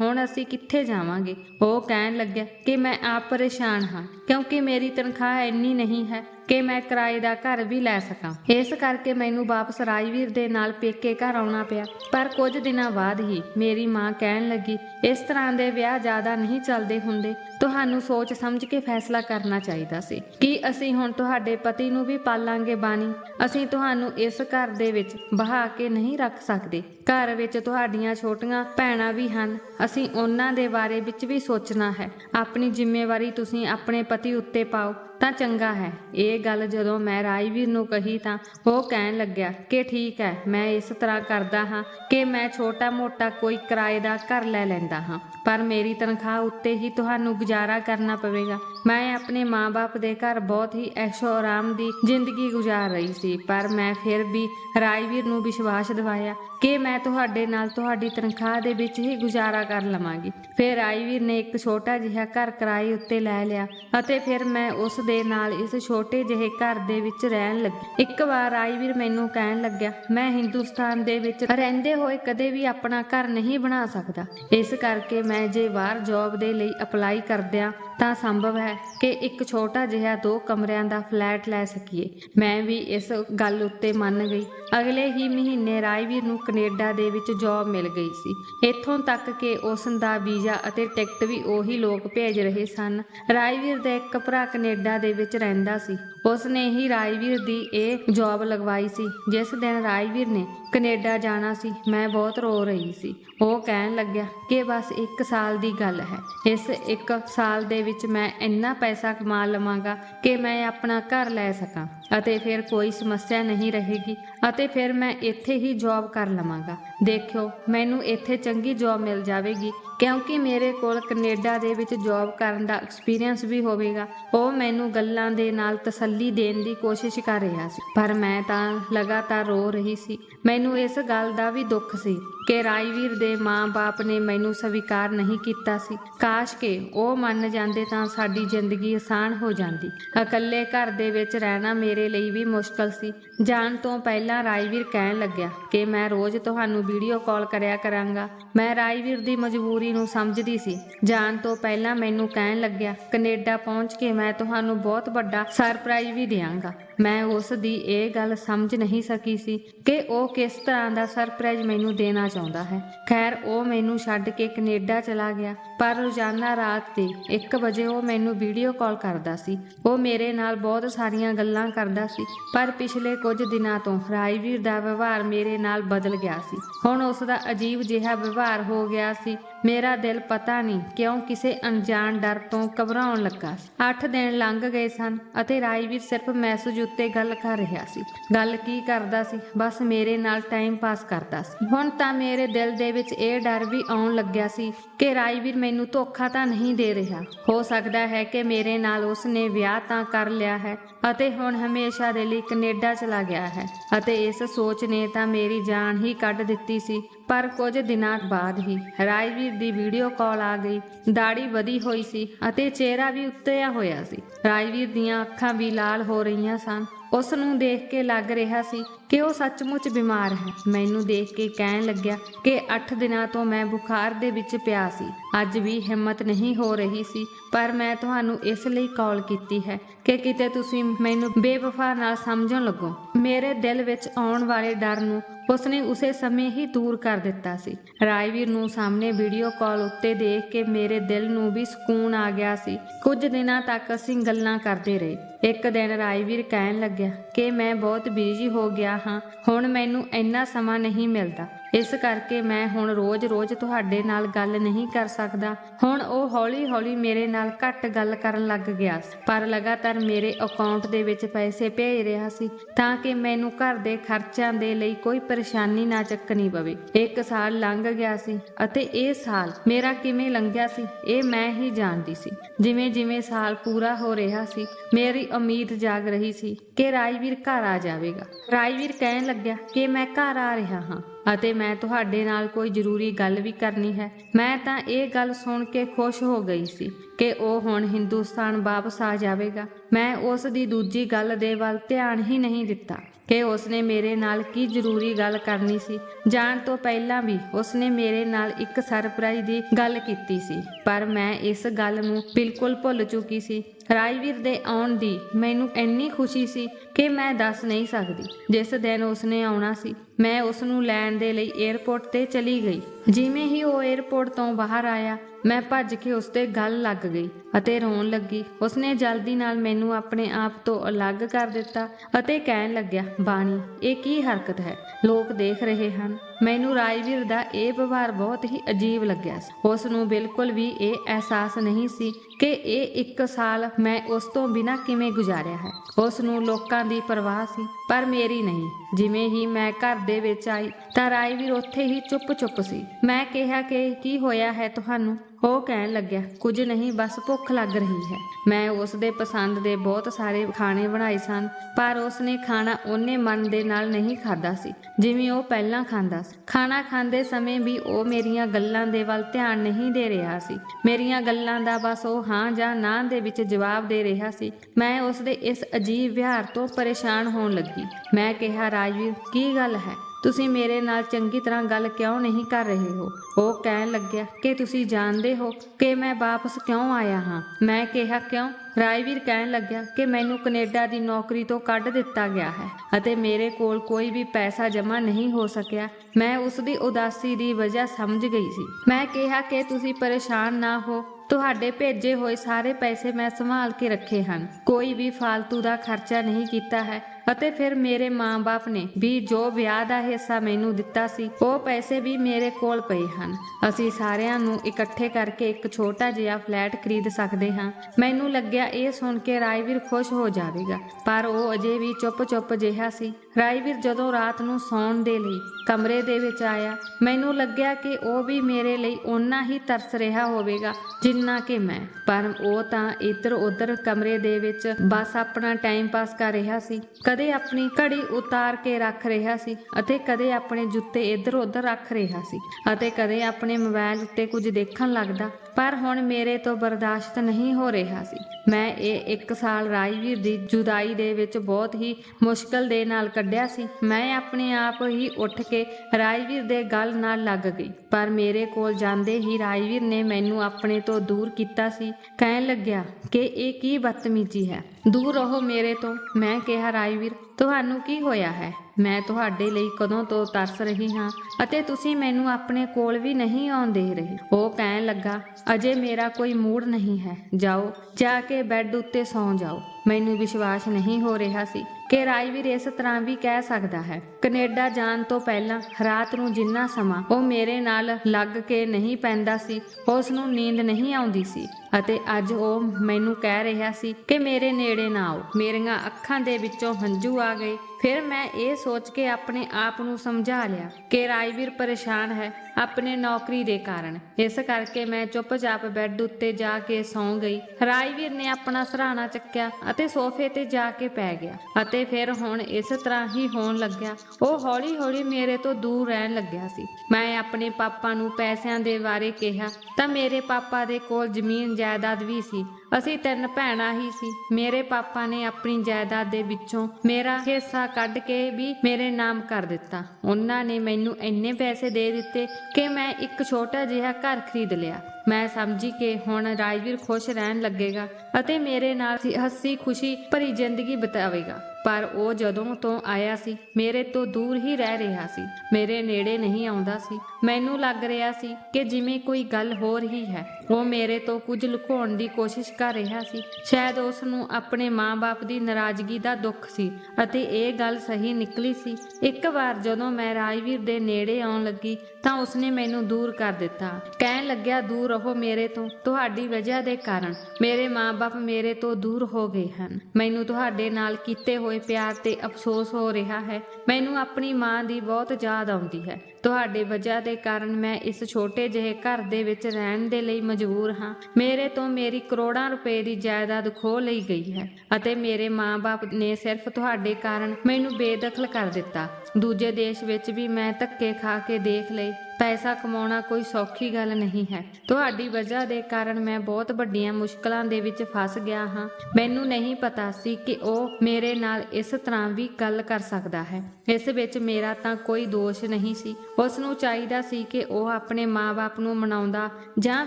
Speaker 1: ਹੁਣ ਅਸੀਂ ਕਿੱਥੇ ਜਾਵਾਂਗੇ? ਉਹ ਕਹਿਣ ਲੱਗਿਆ ਕਿ ਮੈਂ ਆਪ ਪਰੇਸ਼ਾਨ ਹਾਂ, ਕਿਉਂਕਿ ਮੇਰੀ ਤਨਖਾਹ ਇੰਨੀ ਨਹੀਂ ਹੈ। ਕਿ ਮੈਂ ਕਿਰਾਏ ਦਾ ਘਰ ਵੀ ਲੈ ਸਕਾਂ। ਇਸ ਕਰਕੇ ਮੈਨੂੰ ਵਾਪਸ ਰਾਜਵੀਰ ਦੇ ਨਾਲ ਪੇਕੇ ਘਰ ਆਉਣਾ ਪਿਆ। ਪਰ ਕੁਝ ਦਿਨਾਂ ਬਾਅਦ ਹੀ ਮੇਰੀ ਮਾਂ ਕਹਿਣ ਲੱਗੀ, ਇਸ ਤਰ੍ਹਾਂ ਦੇ ਵਿਆਹ ਜ਼ਿਆਦਾ ਨਹੀਂ ਚੱਲਦੇ ਹੁੰਦੇ। ਤੁਹਾਨੂੰ ਸੋਚ ਸਮਝ ਕੇ ਫੈਸਲਾ ਕਰਨਾ ਚਾਹੀਦਾ ਸੀ ਕਿ ਅਸੀਂ ਹੁਣ ਤੁਹਾਡੇ ਪਤੀ ਨੂੰ ਵੀ ਪਾਲਾਂਗੇ ਬਾਣੀ। ਅਸੀਂ ਤੁਹਾਨੂੰ ਇਸ ਘਰ ਦੇ ਵਿੱਚ ਬਹਾ ਕੇ ਨਹੀਂ ਰੱਖ ਸਕਦੇ। ਘਰ ਵਿੱਚ ਤੁਹਾਡੀਆਂ ਛੋਟੀਆਂ ਭੈਣਾਂ ਵੀ ਹਨ। ਅਸੀਂ ਉਹਨਾਂ ਦੇ ਬਾਰੇ ਵਿੱਚ ਵੀ ਸੋਚਣਾ ਹੈ। ਆਪਣੀ ਜ਼ਿੰਮੇਵਾਰੀ ਤੁਸੀਂ ਆਪਣੇ ਪਤੀ ਉੱਤੇ ਪਾਓ। ਤਾਂ ਚੰਗਾ ਹੈ। ਇਹ ਗੱਲ ਜਦੋਂ ਮੈਂ ਰਾਜਵੀਰ ਨੂੰ ਕਹੀ ਤਾਂ ਉਹ ਕਹਿਣ ਲੱਗਿਆ ਕਿ ਠੀਕ ਹੈ, ਮੈਂ ਇਸ ਤਰ੍ਹਾਂ ਕਰਦਾ ਹਾਂ ਕਿ ਮੈਂ ਛੋਟਾ-ਮੋਟਾ ਕੋਈ ਕਿਰਾਏ ਦਾ ਘਰ ਲੈ ਲੈਂਦਾ ਹਾਂ। ਪਰ ਮੇਰੀ ਤਨਖਾਹ ਉੱਤੇ ਹੀ ਤੁਹਾਨੂੰ ਗੁਜ਼ਾਰਾ ਕਰਨਾ ਪਵੇਗਾ। ਮੈਂ ਆਪਣੇ ਮਾਂ-ਬਾਪ ਦੇ ਘਰ ਬਹੁਤ ਹੀ ਐਸ਼ੋ ਆਰਾਮ ਦੀ ਜ਼ਿੰਦਗੀ ਗੁਜ਼ਾਰ ਰਹੀ ਸੀ, ਪਰ ਮੈਂ ਫਿਰ ਵੀ ਰਾਜਵੀਰ ਨੂੰ ਵਿਸ਼ਵਾਸ ਦਿਵਾਇਆ ਕਿ ਮੈਂ ਤੁਹਾਡੇ ਨਾਲ ਤੁਹਾਡੀ ਤਨਖਾਹ ਦੇ ਵਿੱਚ ਹੀ ਗੁਜ਼ਾਰਾ ਕਰ ਲਵਾਂਗੀ। ਫਿਰ ਰਾਜਵੀਰ ਨੇ ਇੱਕ ਛੋਟਾ ਜਿਹਾ ਘਰ ਕਿਰਾਏ ਉੱਤੇ ਲੈ ਲਿਆ ਅਤੇ ਫਿਰ ਮੈਂ ਉਸ ਦੇ ਨਾਲ ਇਸ ਛੋਟੇ ਜਿਹੇ ਘਰ ਦੇ ਵਿੱਚ ਰਹਿਣ ਲੱਗੀ। ਇੱਕ ਵਾਰ ਰਾਜਵੀਰ ਮੈਨੂੰ ਕਹਿਣ ਲੱਗਿਆ, ਮੈਂ ਹਿੰਦੁਸਤਾਨ ਦੇ ਵਿੱਚ ਰਹਿੰਦੇ ਹੋਏ ਕਦੇ ਵੀ ਆਪਣਾ ਘਰ ਨਹੀਂ ਬਣਾ ਸਕਦਾ। ਇਸ ਕਰਕੇ ਮੈਂ ਜੇ ਬਾਹਰ ਜੌਬ ਦੇ ਲਈ ਅਪਲਾਈ ਕਰਦਿਆਂ ਤਾਂ ਸੰਭਵ ਹੈ ਕਿ ਇੱਕ ਛੋਟਾ ਜਿਹਾ ਦੋ ਕਮਰਿਆਂ ਦਾ ਫਲੈਟ ਲੈ ਸਕੀਏ। ਮੈਂ ਵੀ ਇਸ ਗੱਲ ਉੱਤੇ ਮੰਨ ਗਈ। ਅਗਲੇ ਹੀ ਮਹੀਨੇ ਰਾਜਵੀਰ ਨੂੰ ਕੈਨੇਡਾ ਦੇ ਵਿੱਚ ਜੌਬ ਮਿਲ ਗਈ ਸੀ। ਇੱਥੋਂ ਤੱਕ ਕਿ ਉਸ ਦਾ ਵੀਜ਼ਾ ਅਤੇ ਟਿਕਟ ਵੀ ਉਹੀ ਲੋਕ ਭੇਜ ਰਹੇ ਸਨ। ਰਾਜਵੀਰ ਦਾ ਇੱਕ ਭਰਾ ਕੈਨੇਡਾ ਦੇ ਵਿੱਚ ਰਹਿੰਦਾ ਸੀ। ਉਸ ਨੇ ਹੀ ਰਾਜਵੀਰ ਦੀ ਇਹ ਜੌਬ ਲਗਵਾਈ ਸੀ। ਜਿਸ ਦਿਨ ਰਾਜਵੀਰ ਨੇ ਕੈਨੇਡਾ ਜਾਣਾ ਸੀ, ਮੈਂ ਬਹੁਤ ਰੋ ਰਹੀ ਸੀ। ਉਹ ਕਹਿਣ ਲੱਗਿਆ ਕਿ ਬਸ 1 ਸਾਲ ਦੀ ਗੱਲ ਹੈ। ਇਸ 1 ਸਾਲ ਦੇ ਵਿੱਚ ਮੈਂ ਇੰਨਾ ਪੈਸਾ ਕਮਾ ਲਵਾਂਗਾ ਕਿ ਮੈਂ ਆਪਣਾ ਘਰ ਲੈ ਸਕਾਂ ਅਤੇ ਫਿਰ ਕੋਈ ਸਮੱਸਿਆ ਨਹੀਂ ਰਹੇਗੀ ਅਤੇ ਫਿਰ ਮੈਂ ਇੱਥੇ ਹੀ ਜੌਬ ਕਰ ਲਵਾਂਗਾ। ਦੇਖਿਓ, ਮੈਨੂੰ ਇੱਥੇ ਚੰਗੀ ਜੌਬ ਮਿਲ ਜਾਵੇਗੀ ਕਿਉਂਕਿ ਮੇਰੇ ਕੋਲ ਕੈਨੇਡਾ ਦੇ ਵਿੱਚ ਜੌਬ ਕਰਨ ਦਾ ਐਕਸਪੀਰੀਅੰਸ ਵੀ ਹੋਵੇਗਾ, ਉਹ ਮੈਨੂੰ ਗੱਲਾਂ ਦੇ ਨਾਲ ਤਸੱਲੀ ਦੇਣ ਦੀ ਕੋਸ਼ਿਸ਼ ਕਰ ਰਿਹਾ ਸੀ। ਪਰ ਮੈਂ ਤਾਂ ਲਗਾਤਾਰ ਰੋ ਰਹੀ ਸੀ। ਮੈਨੂੰ ਇਸ ਗੱਲ ਦਾ ਵੀ ਦੁੱਖ ਸੀ ਕਿ ਰਾਜਵੀਰ ਦੇ ਮਾਂ-ਬਾਪ ਨੇ ਮੈਨੂੰ ਸਵੀਕਾਰ ਨਹੀਂ ਕੀਤਾ ਸੀ। ਕਾਸ਼ ਕਿ ਉਹ ਮੰਨ ਜਾਂਦੇ ਤਾਂ ਸਾਡੀ ਜ਼ਿੰਦਗੀ ਆਸਾਨ ਹੋ ਜਾਂਦੀ। ਇਕੱਲੇ ਘਰ ਦੇ ਵਿੱਚ ਰਹਿਣਾ ਮੇਰੇ ਲਈ ਵੀ ਮੁਸ਼ਕਲ ਸੀ। ਜਾਣ ਤੋਂ ਪਹਿਲਾਂ ਰਾਜਵੀਰ ਕਹਿਣ ਲੱਗਿਆ ਕਿ ਮੈਂ ਰੋਜ਼ ਤੁਹਾਨੂੰ ਵੀਡੀਓ ਕਾਲ ਕਰਿਆ ਕਰਾਂਗਾ। ਮੈਂ ਰਾਜਵੀਰ ਦੀ ਮਜਬੂਰੀ ਨੂੰ ਸਮਝਦੀ ਸੀ। ਜਾਣ ਤੋਂ ਪਹਿਲਾਂ ਮੈਨੂੰ ਕਹਿਣ ਲੱਗਿਆ, ਕੈਨੇਡਾ ਪਹੁੰਚ ਕੇ ਮੈਂ ਤੁਹਾਨੂੰ ਬਹੁਤ ਵੱਡਾ ਸਰਪ੍ਰਾਈਜ਼ ਵੀ ਦਿਆਂਗਾ। ਮੈਂ ਉਸ ਦੀ ਇਹ ਗੱਲ ਸਮਝ ਨਹੀਂ ਸਕੀ ਸੀ ਕਿ ਉਹ ਕਿਸ ਤਰ੍ਹਾਂ ਦਾ ਸਰਪ੍ਰਾਈਜ਼ ਮੈਨੂੰ ਦੇਣਾ ਚਾਹੁੰਦਾ ਹੈ। ਖੈਰ, ਉਹ ਮੈਨੂੰ ਛੱਡ ਕੇ ਕੈਨੇਡਾ ਚਲਾ ਗਿਆ, ਪਰ ਰੋਜ਼ਾਨਾ ਰਾਤ ਦੇ 1 ਵਜੇ ਉਹ ਮੈਨੂੰ ਵੀਡੀਓ ਕਾਲ ਕਰਦਾ ਸੀ। ਉਹ ਮੇਰੇ ਨਾਲ ਬਹੁਤ ਸਾਰੀਆਂ ਗੱਲਾਂ ਕਰਦਾ ਸੀ, ਪਰ ਪਿਛਲੇ ਕੁਝ ਦਿਨਾਂ ਤੋਂ ਰਾਜਵੀਰ ਦਾ ਵਿਵਹਾਰ ਮੇਰੇ ਨਾਲ ਬਦਲ ਗਿਆ ਸੀ। ਹੁਣ ਉਸ ਦਾ ਅਜੀਬ ਜਿਹਾ ਵਿਵਹਾਰ ਹੋ ਗਿਆ ਸੀ ਮੇਰਾ ਦਿਲ ਪਤਾ ਨਹੀਂ ਕਿਉਂ ਕਿਸੇ ਅਣਜਾਣ ਡਰ ਤੋਂ ਘਬਰਾਉਣ ਲੱਗਾ ਸੀ। 8 ਦਿਨ ਲੰਘ ਗਏ ਸਨ ਅਤੇ ਰਾਜਵੀਰ ਸਿਰਫ ਮੈਸੇਜ ਉੱਤੇ ਗੱਲ ਕਰ ਰਿਹਾ ਸੀ। ਗੱਲ ਕੀ ਕਰਦਾ ਸੀ? ਬਸ ਮੇਰੇ ਨਾਲ ਟਾਈਮ ਪਾਸ ਕਰਦਾ ਸੀ। ਹੁਣ ਤਾਂ ਮੇਰੇ ਦਿਲ ਦੇ ਵਿੱਚ ਇਹ ਡਰ ਵੀ ਆਉਣ ਲੱਗਿਆ ਸੀ ਕਿ ਰਾਜਵੀਰ ਮੈਨੂੰ ਧੋਖਾ ਤਾਂ ਨਹੀਂ ਦੇ ਰਿਹਾ। ਹੋ ਸਕਦਾ ਹੈ ਕਿ ਮੇਰੇ ਨਾਲ ਉਸ ਨੇ ਵਿਆਹ ਤਾਂ ਕਰ ਲਿਆ ਹੈ ਅਤੇ ਹੁਣ ਹਮੇਸ਼ਾ ਦੇ ਲਈ ਕੈਨੇਡਾ ਚਲਾ ਗਿਆ ਹੈ ਅਤੇ ਇਸ ਸੋਚ ਨੇ ਤਾਂ ਮੇਰੀ ਜਾਨ ਹੀ ਕੱਢ ਦਿੱਤੀ ਸੀ। ਪਰ ਕੁਝ ਦਿਨਾਂ ਬਾਅਦ ਹੀ ਰਾਜਵੀਰ ਦੀ ਵੀਡੀਓ ਕਾਲ ਆ ਗਈ। ਦਾੜੀ ਵਧੀ ਹੋਈ ਸੀ ਅਤੇ ਚਿਹਰਾ ਵੀ ਉੱਤਰਿਆ ਹੋਇਆ ਸੀ। ਰਾਜਵੀਰ ਦੀਆਂ ਅੱਖਾਂ ਵੀ ਲਾਲ ਹੋ ਰਹੀਆਂ ਸਨ। ਉਸ ਨੂੰ ਦੇਖ ਕੇ ਲੱਗ ਰਿਹਾ ਸੀ ਕਿ ਉਹ ਸੱਚਮੁੱਚ ਬਿਮਾਰ ਹੈ। ਮੈਨੂੰ ਦੇਖ ਕੇ ਕਹਿਣ ਲੱਗਿਆ ਕਿ 8 ਦਿਨਾਂ ਤੋਂ ਮੈਂ ਬੁਖਾਰ ਦੇ ਵਿੱਚ ਪਿਆ ਸੀ। ਅੱਜ ਵੀ ਹਿੰਮਤ ਨਹੀਂ ਹੋ ਰਹੀ ਸੀ, ਪਰ ਮੈਂ ਤੁਹਾਨੂੰ ਇਸ ਲਈ ਕਾਲ ਕੀਤੀ ਹੈ ਕਿ ਕਿਤੇ ਤੁਸੀਂ ਮੈਨੂੰ ਬੇਵਫਾ ਨਾਲ ਸਮਝਣ ਲੱਗੋ। ਮੇਰੇ ਦਿਲ ਵਿੱਚ ਆਉਣ ਵਾਲੇ ਡਰ ਨੂੰ ਉਸਨੇ ਉਸੇ ਸਮੇਂ ਹੀ ਦੂਰ ਕਰ ਦਿੱਤਾ ਸੀ। ਰਾਜਵੀਰ ਨੂੰ ਸਾਹਮਣੇ ਵੀਡੀਓ ਕਾਲ ਉੱਤੇ ਦੇਖ ਕੇ ਮੇਰੇ ਦਿਲ ਨੂੰ ਵੀ ਸਕੂਨ ਆ ਗਿਆ ਸੀ। ਕੁਝ ਦਿਨਾਂ ਤੱਕ ਅਸੀਂ ਗੱਲਾਂ ਕਰਦੇ ਰਹੇ। ਇੱਕ ਦਿਨ ਰਾਜਵੀਰ ਕਹਿਣ ਲੱਗਿਆ ਕਿ ਮੈਂ ਬਹੁਤ ਬਿਜ਼ੀ ਹੋ ਗਿਆ ਹਾਂ, ਹੁਣ ਮੈਨੂੰ ਇੰਨਾ ਸਮਾਂ ਨਹੀਂ ਮਿਲਦਾ। ਇਸ ਕਰਕੇ ਮੈਂ ਹੁਣ ਰੋਜ਼-ਰੋਜ਼ ਤੁਹਾਡੇ ਨਾਲ ਗੱਲ ਨਹੀਂ ਕਰ ਸਕਦਾ। ਹੁਣ ਉਹ ਹੌਲੀ-ਹੌਲੀ ਮੇਰੇ ਨਾਲ ਘੱਟ ਗੱਲ ਕਰਨ ਲੱਗ ਗਿਆ ਪਰ ਲਗਾਤਾਰ ਮੇਰੇ ਅਕਾਊਂਟ ਦੇ ਵਿੱਚ ਪੈਸੇ ਭੇਜ ਰਿਹਾ ਸੀ ਤਾਂ ਕਿ ਮੈਨੂੰ ਘਰ ਦੇ ਖਰਚਿਆਂ ਦੇ ਲਈ ਕੋਈ ਪਰੇਸ਼ਾਨੀ ਨਾ ਚੱਕਣੀ ਪਵੇ। ਇੱਕ ਸਾਲ ਲੰਘ ਗਿਆ ਸੀ ਅਤੇ ਇਹ ਸਾਲ ਮੇਰਾ ਕਿਵੇਂ ਲੰਘਿਆ ਸੀ, ਇਹ ਮੈਂ ਹੀ ਜਾਣਦੀ ਸੀ। ਜਿਵੇਂ ਜਿਵੇਂ ਸਾਲ ਪੂਰਾ ਹੋ ਰਿਹਾ ਸੀ, ਮੇਰੀ ਉਮੀਦ ਜਾਗ ਰਹੀ ਸੀ ਕਿ ਰਾਜਵੀਰ ਘਰ ਆ ਜਾਵੇਗਾ। ਰਾਜਵੀਰ ਕਹਿਣ ਲੱਗਿਆ ਕਿ ਮੈਂ ਘਰ ਆ ਰਿਹਾ ਹਾਂ। ਅਤੇ ਮੈਂ ਤੁਹਾਡੇ ਨਾਲ ਕੋਈ ਜ਼ਰੂਰੀ ਗੱਲ ਵੀ ਕਰਨੀ ਹੈ। ਮੈਂ ਤਾਂ ਇਹ ਗੱਲ ਸੁਣ ਕੇ ਖੁਸ਼ ਹੋ ਗਈ ਸੀ ਕਿ ਉਹ ਹੁਣ ਹਿੰਦੁਸਤਾਨ ਵਾਪਸ ਆ ਜਾਵੇਗਾ। ਮੈਂ ਉਸ ਦੀ ਦੂਜੀ ਗੱਲ ਦੇ ਵੱਲ ਧਿਆਨ ਹੀ ਨਹੀਂ ਦਿੱਤਾ ਕਿ ਉਸਨੇ ਮੇਰੇ ਨਾਲ ਕੀ ਜ਼ਰੂਰੀ ਗੱਲ ਕਰਨੀ ਸੀ। ਜਾਣ ਤੋਂ ਪਹਿਲਾਂ ਵੀ ਉਸਨੇ ਮੇਰੇ ਨਾਲ ਇੱਕ ਸਰਪ੍ਰਾਈਜ਼ ਦੀ ਗੱਲ ਕੀਤੀ ਸੀ। ਪਰ ਮੈਂ ਇਸ ਗੱਲ ਨੂੰ ਬਿਲਕੁਲ ਭੁੱਲ ਚੁੱਕੀ ਸੀ ਰਾਜਵੀਰ ਦੇ ਆਉਣ ਦੀ ਮੈਨੂੰ ਇੰਨੀ ਖੁਸ਼ੀ ਸੀ ਕਿ ਮੈਂ ਦੱਸ ਨਹੀਂ ਸਕਦੀ। ਜਿਸ ਦਿਨ ਉਸਨੇ ਆਉਣਾ ਸੀ, ਮੈਂ ਉਸ ਨੂੰ ਲੈਣ ਦੇ ਲਈ 에ਅਰਪੋਰਟ ਤੇ ਚਲੀ ਗਈ। ਜਿਵੇਂ ਹੀ ਉਹ 에ਅਰਪੋਰਟ ਤੋਂ ਬਾਹਰ ਆਇਆ, ਮੈਂ ਭੱਜ ਕੇ ਉਸ ਤੇ ਗੱਲ ਲੱਗ ਗਈ ਅਤੇ ਰੋਣ ਲੱਗੀ। ਉਸਨੇ ਜਲਦੀ ਨਾਲ ਮੈਨੂੰ ਆਪਣੇ ਆਪ ਤੋਂ ਅਲੱਗ ਕਰ ਦਿੱਤਾ ਅਤੇ ਕਹਿਣ ਲੱਗਿਆ, ਬਾਣੀ, ਇਹ ਕੀ ਹਰਕਤ ਹੈ? ਲੋਕ ਦੇਖ ਰਹੇ ਹਨ। ਮੈਨੂੰ ਰਾਜਵੀਰ ਦਾ ਇਹ ਵਿਵਹਾਰ ਬਹੁਤ ਹੀ ਅਜੀਬ ਲੱਗਿਆ ਸੀ। ਉਸ ਨੂੰ ਬਿਲਕੁਲ ਵੀ ਇਹ ਅਹਿਸਾਸ ਨਹੀਂ ਸੀ ਕਿ ਇਹ ਇੱਕ ਸਾਲ ਮੈਂ ਉਸ ਤੋਂ ਬਿਨਾਂ ਕਿਵੇਂ ਗੁਜ਼ਾਰਿਆ ਹੈ। ਉਸ ਨੂੰ ਲੋਕਾਂ ਦੀ ਪਰਵਾਹ ਸੀ, ਪਰ ਮੇਰੀ ਨਹੀਂ। ਜਿਵੇਂ ਹੀ ਮੈਂ ਘਰ ਦੇ ਵਿੱਚ ਆਈ ਤਾਂ ਰਾਜਵੀਰ ਉੱਥੇ ਹੀ ਚੁੱਪ-ਚੁੱਪ ਸੀ। ਮੈਂ ਕਿਹਾ ਕਿ ਕੀ ਹੋਇਆ ਹੈ ਤੁਹਾਨੂੰ? ਉਹ ਕਹਿਣ ਲੱਗਿਆ, ਕੁਝ ਨਹੀਂ, ਬਸ ਭੁੱਖ ਲੱਗ ਰਹੀ ਹੈ। ਮੈਂ ਉਸ ਦੇ ਪਸੰਦ ਦੇ ਬਹੁਤ ਸਾਰੇ ਖਾਣੇ ਬਣਾਏ ਸਨ, ਪਰ ਉਸ ਨੇ ਖਾਣਾ ਉਹਨੇ ਮਨ ਦੇ ਨਾਲ ਨਹੀਂ ਖਾਦਾ ਸੀ, ਜਿਵੇਂ ਉਹ ਪਹਿਲਾਂ ਖਾਂਦਾ ਸੀ। ਖਾਣਾ ਖਾਂਦੇ ਸਮੇਂ ਵੀ ਉਹ ਮੇਰੀਆਂ ਗੱਲਾਂ ਦੇ ਵੱਲ ਧਿਆਨ ਨਹੀਂ ਦੇ ਰਿਹਾ ਸੀ। ਮੇਰੀਆਂ ਗੱਲਾਂ ਦਾ ਬਸ ਉਹ ਹਾਂ ਜਾਂ ਨਾ ਦੇ ਵਿੱਚ ਜਵਾਬ ਦੇ ਰਿਹਾ ਸੀ। ਮੈਂ ਉਸ ਦੇ ਇਸ ਅਜੀਬ ਵਿਹਾਰ ਤੋਂ ਪਰੇਸ਼ਾਨ ਹੋਣ ਲੱਗੀ। ਮੈਂ ਕਿਹਾ, ਰਾਜਵੀਰ, ਕੀ ਗੱਲ ਹੈ? ਤੁਸੀਂ ਮੇਰੇ ਨਾਲ ਚੰਗੀ ਤਰ੍ਹਾਂ ਗੱਲ ਕਿਉਂ ਨਹੀਂ ਕਰ ਰਹੇ ਹੋ? ਉਹ ਕਹਿਣ ਲੱਗਿਆ, ਕਿ ਤੁਸੀਂ ਜਾਣਦੇ ਹੋ ਕਿ ਮੈਂ ਵਾਪਸ ਕਿਉਂ ਆਇਆ ਹਾਂ? ਮੈਂ ਕਿਹਾ, ਕਿਉਂ? ਰਾਜਵੀਰ ਕਹਿਣ ਲੱਗਿਆ ਕਿ ਮੈਨੂੰ ਕੈਨੇਡਾ ਦੀ ਨੌਕਰੀ ਤੋਂ ਕੱਢ ਦਿੱਤਾ ਗਿਆ ਹੈ ਅਤੇ ਮੇਰੇ ਕੋਲ ਕੋਈ ਵੀ ਪੈਸਾ ਜਮ੍ਹਾਂ ਨਹੀਂ ਹੋ ਸਕਿਆ। ਮੈਂ ਉਸ ਦੀ ਉਦਾਸੀ ਦੀ ਵਜ੍ਹਾ ਸਮਝ ਗਈ ਸੀ। ਮੈਂ ਕਿਹਾ, ਕਿ ਤੁਸੀਂ ਪਰੇਸ਼ਾਨ ਨਾ ਹੋ। ਤੁਹਾਡੇ ਭੇਜੇ ਹੋਏ ਸਾਰੇ ਪੈਸੇ ਮੈਂ ਸੰਭਾਲ ਕੇ ਰੱਖੇ ਹਨ। ਕੋਈ ਵੀ ਫालतू ਦਾ ਖਰਚਾ ਨਹੀਂ ਕੀਤਾ ਹੈ। ਅਤੇ ਫਿਰ ਮੇਰੇ ਮਾਂ-ਬਾਪ ਨੇ ਵੀ ਜੋ ਵਿਆਹ ਦਾ ਹਿੱਸਾ ਮੈਨੂੰ ਦਿੱਤਾ ਸੀ, ਉਹ ਪੈਸੇ ਵੀ ਮੇਰੇ ਕੋਲ ਪਏ ਹਨ। ਅਸੀਂ ਸਾਰਿਆਂ ਨੂੰ ਇਕੱਠੇ ਕਰਕੇ ਇੱਕ ਛੋਟਾ ਜਿਹਾ ਫਲੈਟ ਖਰੀਦ ਸਕਦੇ ਹਾਂ। ਮੈਨੂੰ ਲੱਗਿਆ ਇਹ ਸੁਣ ਕੇ ਰਾਜਵੀਰ ਖੁਸ਼ ਹੋ ਜਾਵੇਗਾ, ਪਰ ਉਹ ਅਜੇ ਵੀ ਚੁੱਪ-ਚੁੱਪ ਜਿਹਾ ਸੀ। ਰਾਜਵੀਰ ਜਦੋਂ ਰਾਤ ਨੂੰ ਸੌਣ ਦੇ ਲਈ ਕਮਰੇ ਦੇ ਵਿੱਚ ਆਇਆ, ਮੈਨੂੰ ਲੱਗਿਆ ਕਿ ਉਹ ਵੀ ਮੇਰੇ ਲਈ ਓਨਾ ਹੀ ਤਰਸ ਰਿਹਾ ਹੋਵੇਗਾ ਜਿੰਨਾ ਕਿ ਮੈਂ। ਪਰ ਉਹ ਤਾਂ ਇੱਧਰ ਉੱਧਰ ਕਮਰੇ ਦੇ ਵਿੱਚ ਬਸ ਆਪਣਾ ਟਾਈਮ ਪਾਸ ਕਰ ਰਿਹਾ ਸੀ। ਕਦੇ ਆਪਣੀ ਘੜੀ ਉਤਾਰ ਕੇ ਰੱਖ ਰਿਹਾ ਸੀ ਅਤੇ ਕਦੇ ਆਪਣੇ ਜੁੱਤੇ ਇੱਧਰ ਉੱਧਰ ਰੱਖ ਰਿਹਾ ਸੀ ਅਤੇ ਕਦੇ ਆਪਣੇ ਮੋਬਾਈਲ ਉੱਤੇ ਕੁਝ ਦੇਖਣ ਲੱਗਦਾ, ਪਰ ਹੁਣ ਮੇਰੇ ਤੋਂ ਬਰਦਾਸ਼ਤ ਨਹੀਂ ਹੋ ਰਿਹਾ ਸੀ। ਮੈਂ ਇਹ ਇੱਕ ਸਾਲ ਰਾਜਵੀਰ ਦੀ ਜੁਦਾਈ ਦੇ ਵਿੱਚ ਬਹੁਤ ਹੀ ਮੁਸ਼ਕਲ ਦੇ ਨਾਲ ਕੱਢਿਆ ਸੀ। ਮੈਂ ਆਪਣੇ ਆਪ ਹੀ ਉੱਠ ਕੇ ਰਾਜਵੀਰ ਦੇ ਗੱਲ ਨਾਲ ਲੱਗ ਗਈ, ਪਰ ਮੇਰੇ ਕੋਲ ਜਾਂਦੇ ਹੀ ਰਾਜਵੀਰ ਨੇ ਮੈਨੂੰ ਆਪਣੇ ਤੋਂ ਦੂਰ ਕੀਤਾ ਸੀ। ਕਹਿਣ ਲੱਗਿਆ ਕਿ ਇਹ ਕੀ ਬਦਤਮੀਜ਼ੀ ਹੈ? ਦੂਰ ਰਹੋ ਮੇਰੇ ਤੋਂ, ਮੈਂ ਕਿਹਾ, ਰਾਜਵੀਰ ਤੁਹਾਨੂੰ ਕੀ ਹੋਇਆ ਹੈ? ਮੈਂ ਤੁਹਾਡੇ ਲਈ ਕਦੋਂ ਤੋਂ ਤਰਸ ਰਹੀ ਹਾਂ ਅਤੇ ਤੁਸੀਂ ਮੈਨੂੰ ਆਪਣੇ ਕੋਲ ਵੀ ਨਹੀਂ ਆਉਣ ਦੇ ਰਹੇ। ਉਹ ਕਹਿਣ ਲੱਗਾ, ਅਜੇ ਮੇਰਾ ਕੋਈ ਮੂਡ ਨਹੀਂ ਹੈ। ਜਾਓ, ਜਾ ਕੇ ਬੈੱਡ ਉੱਤੇ ਸੌਂ ਜਾਓ। ਮੈਨੂੰ ਵਿਸ਼ਵਾਸ ਨਹੀਂ ਹੋ ਰਿਹਾ ਸੀ ਕਿ ਰਾਜਵੀਰ ਇਸ ਤਰ੍ਹਾਂ ਵੀ ਕਹਿ ਸਕਦਾ ਹੈ। ਕੈਨੇਡਾ ਜਾਣ ਤੋਂ ਪਹਿਲਾਂ ਰਾਤ ਨੂੰ ਜਿੰਨਾ ਸਮਾਂ ਉਹ ਮੇਰੇ ਨਾਲ ਲੱਗ ਕੇ ਨਹੀਂ ਪੈਂਦਾ ਸੀ, ਉਸ ਨੂੰ ਨੀਂਦ ਨਹੀਂ ਆਉਂਦੀ ਸੀ। ਅਤੇ ਅੱਜ ਉਹ ਮੈਨੂੰ ਕਹਿ ਰਿਹਾ ਸੀ ਕਿ ਮੇਰੇ ਨੇੜੇ ਨਾ ਆਓ। ਮੇਰੀਆਂ ਅੱਖਾਂ ਦੇ ਵਿੱਚੋਂ ਹੰਝੂ ਆ ਗਏ। ਫਿਰ ਮੈਂ ਇਹ ਸੋਚ ਕੇ ਆਪਣੇ ਆਪ ਨੂੰ ਸਮਝਾ ਲਿਆ ਕਿ ਰਾਜਵੀਰ ਪਰੇਸ਼ਾਨ ਹੈ ਆਪਣੇ ਨੌਕਰੀ ਦੇ ਕਾਰਨ। ਇਸ ਕਰਕੇ ਮੈਂ ਚੁੱਪਚਾਪ ਬੈੱਡ ਉੱਤੇ ਜਾ ਕੇ ਸੌਂ ਗਈ। ਰਾਜਵੀਰ ਨੇ ਆਪਣਾ ਸਰਾਣਾ ਚੱਕਿਆ ਅਤੇ ਸੋਫੇ ਤੇ ਜਾ ਕੇ ਪੈ ਗਿਆ ਅਤੇ ਫਿਰ ਹੁਣ ਇਸ ਤਰ੍ਹਾਂ ਹੀ ਹੋਣ ਲੱਗਿਆ। ਉਹ ਹੌਲੀ-ਹੌਲੀ ਮੇਰੇ ਤੋਂ ਦੂਰ ਰਹਿਣ ਲੱਗਿਆ ਸੀ। ਮੈਂ ਆਪਣੇ ਪਾਪਾ ਨੂੰ ਪੈਸਿਆਂ ਦੇ ਬਾਰੇ ਕਿਹਾ ਤਾਂ ਮੇਰੇ ਪਾਪਾ ਦੇ ਕੋਲ ਜ਼ਮੀਨ ਜਾਇਦਾਦ ਵੀ ਸੀ। ਅਸੀਂ ਤਿੰਨ ਭੈਣਾਂ ਹੀ ਸੀ। ਮੇਰੇ ਪਾਪਾ ਨੇ ਆਪਣੀ ਜਾਇਦਾਦ ਦੇ ਵਿੱਚੋਂ ਮੇਰਾ ਹਿੱਸਾ ਕੱਢ ਕੇ ਵੀ ਮੇਰੇ ਨਾਮ ਕਰ ਦਿੱਤਾ। ਉਹਨਾਂ ਨੇ ਮੈਨੂੰ ਇੰਨੇ ਪੈਸੇ ਦੇ ਦਿੱਤੇ ਕਿ ਮੈਂ ਇੱਕ ਛੋਟਾ ਜਿਹਾ ਘਰ ਖਰੀਦ ਲਿਆ। ਮੈਂ ਸਮਝੀ ਕਿ ਹੁਣ ਰਾਜਵੀਰ ਖੁਸ਼ ਰਹਿਣ ਲੱਗੇਗਾ ਅਤੇ ਮੇਰੇ ਨਾਲ ਹੱਸੀ ਖੁਸ਼ੀ ਭਰੀ ਜ਼ਿੰਦਗੀ ਬਿਤਾਵੇਗਾ। ਪਰ ਉਹ ਜਦੋਂ ਤੋਂ ਆਇਆ ਸੀ, ਮੇਰੇ ਤੋਂ ਦੂਰ ਹੀ ਰਹਿ ਰਿਹਾ ਸੀ। ਮੇਰੇ ਨੇੜੇ ਨਹੀਂ ਆਉਂਦਾ ਸੀ। ਮੈਨੂੰ ਲੱਗ ਰਿਹਾ ਸੀ ਕਿ ਜਿਵੇਂ ਕੋਈ ਗੱਲ ਹੋ ਰਹੀ ਹੈ। ਉਹ ਮੇਰੇ ਤੋਂ ਕੁਝ ਲੁਕਾਉਣ ਦੀ ਕੋਸ਼ਿਸ਼ ਕਰ ਰਿਹਾ ਸੀ। ਸ਼ਾਇਦ ਉਸ ਨੂੰ ਆਪਣੇ ਮਾਂ-ਬਾਪ ਦੀ ਨਾਰਾਜ਼ਗੀ ਦਾ ਦੁੱਖ ਸੀ ਅਤੇ ਇਹ ਗੱਲ ਸਹੀ ਨਿਕਲੀ ਸੀ। ਇੱਕ ਵਾਰ ਜਦੋਂ ਮੈਂ ਰਾਜਵੀਰ ਦੇ ਨੇੜੇ ਆਉਣ ਲੱਗੀ ਤਾਂ ਉਸਨੇ ਮੈਨੂੰ ਦੂਰ ਕਰ ਦਿੱਤਾ। ਕਹਿਣ ਲੱਗਿਆ, ਦੂਰ ਰਹੋ ਮੇਰੇ ਤੋਂ। ਤੁਹਾਡੀ ਵਜ੍ਹਾ ਦੇ ਕਾਰਨ ਮੇਰੇ ਮਾਂ-ਬਾਪ ਮੇਰੇ ਤੋਂ ਦੂਰ ਹੋ ਗਏ ਹਨ। ਮੈਨੂੰ ਤੁਹਾਡੇ ਨਾਲ ਕੀਤੇ ਹੋਏ ਪਿਆਰ ਤੇ ਅਫਸੋਸ ਹੋ ਰਿਹਾ ਹੈ। ਮੈਨੂੰ ਆਪਣੀ ਮਾਂ ਦੀ ਬਹੁਤ ਯਾਦ ਆਉਂਦੀ ਹੈ। ਤੁਹਾਡੇ ਵਜ੍ਹਾ ਦੇ ਕਾਰਨ ਮੈਂ ਇਸ ਛੋਟੇ ਜਿਹੇ ਘਰ ਦੇ ਵਿੱਚ ਰਹਿਣ ਦੇ ਲਈ ਮਜਬੂਰ ਹਾਂ। ਮੇਰੇ ਤੋਂ ਮੇਰੀ ਕਰੋੜਾਂ ਰੁਪਏ ਦੀ ਜਾਇਦਾਦ ਖੋਹ ਲਈ ਗਈ ਹੈ ਅਤੇ ਮੇਰੇ ਮਾਂ-ਬਾਪ ਨੇ ਸਿਰਫ ਤੁਹਾਡੇ ਕਾਰਨ ਮੈਨੂੰ ਬੇਦਖਲ ਕਰ ਦਿੱਤਾ। ਦੂਜੇ ਦੇਸ਼ ਵਿੱਚ ਵੀ ਮੈਂ ਧੱਕੇ ਖਾ ਕੇ ਦੇਖ ਲਏ। ਪੈਸਾ ਕਮਾਉਣਾ ਕੋਈ ਸੌਖੀ ਗੱਲ ਨਹੀਂ ਹੈ। ਤੁਹਾਡੀ ਵਜ੍ਹਾ ਦੇ ਕਾਰਨ ਮੈਂ ਬਹੁਤ ਵੱਡੀਆਂ ਮੁਸ਼ਕਲਾਂ ਦੇ ਵਿੱਚ ਫਸ ਗਿਆ ਹਾਂ। ਮੈਨੂੰ ਨਹੀਂ ਪਤਾ ਸੀ ਕਿ ਉਹ ਮੇਰੇ ਨਾਲ ਇਸ ਤਰ੍ਹਾਂ ਵੀ ਗੱਲ ਕਰ ਸਕਦਾ ਹੈ। ਇਸ ਵਿੱਚ ਮੇਰਾ ਤਾਂ ਕੋਈ ਦੋਸ਼ ਨਹੀਂ ਸੀ। ਉਸ ਨੂੰ ਚਾਹੀਦਾ ਸੀ ਕਿ ਉਹ ਆਪਣੇ ਮਾਂ-ਬਾਪ ਨੂੰ ਮਨਾਉਂਦਾ ਜਾਂ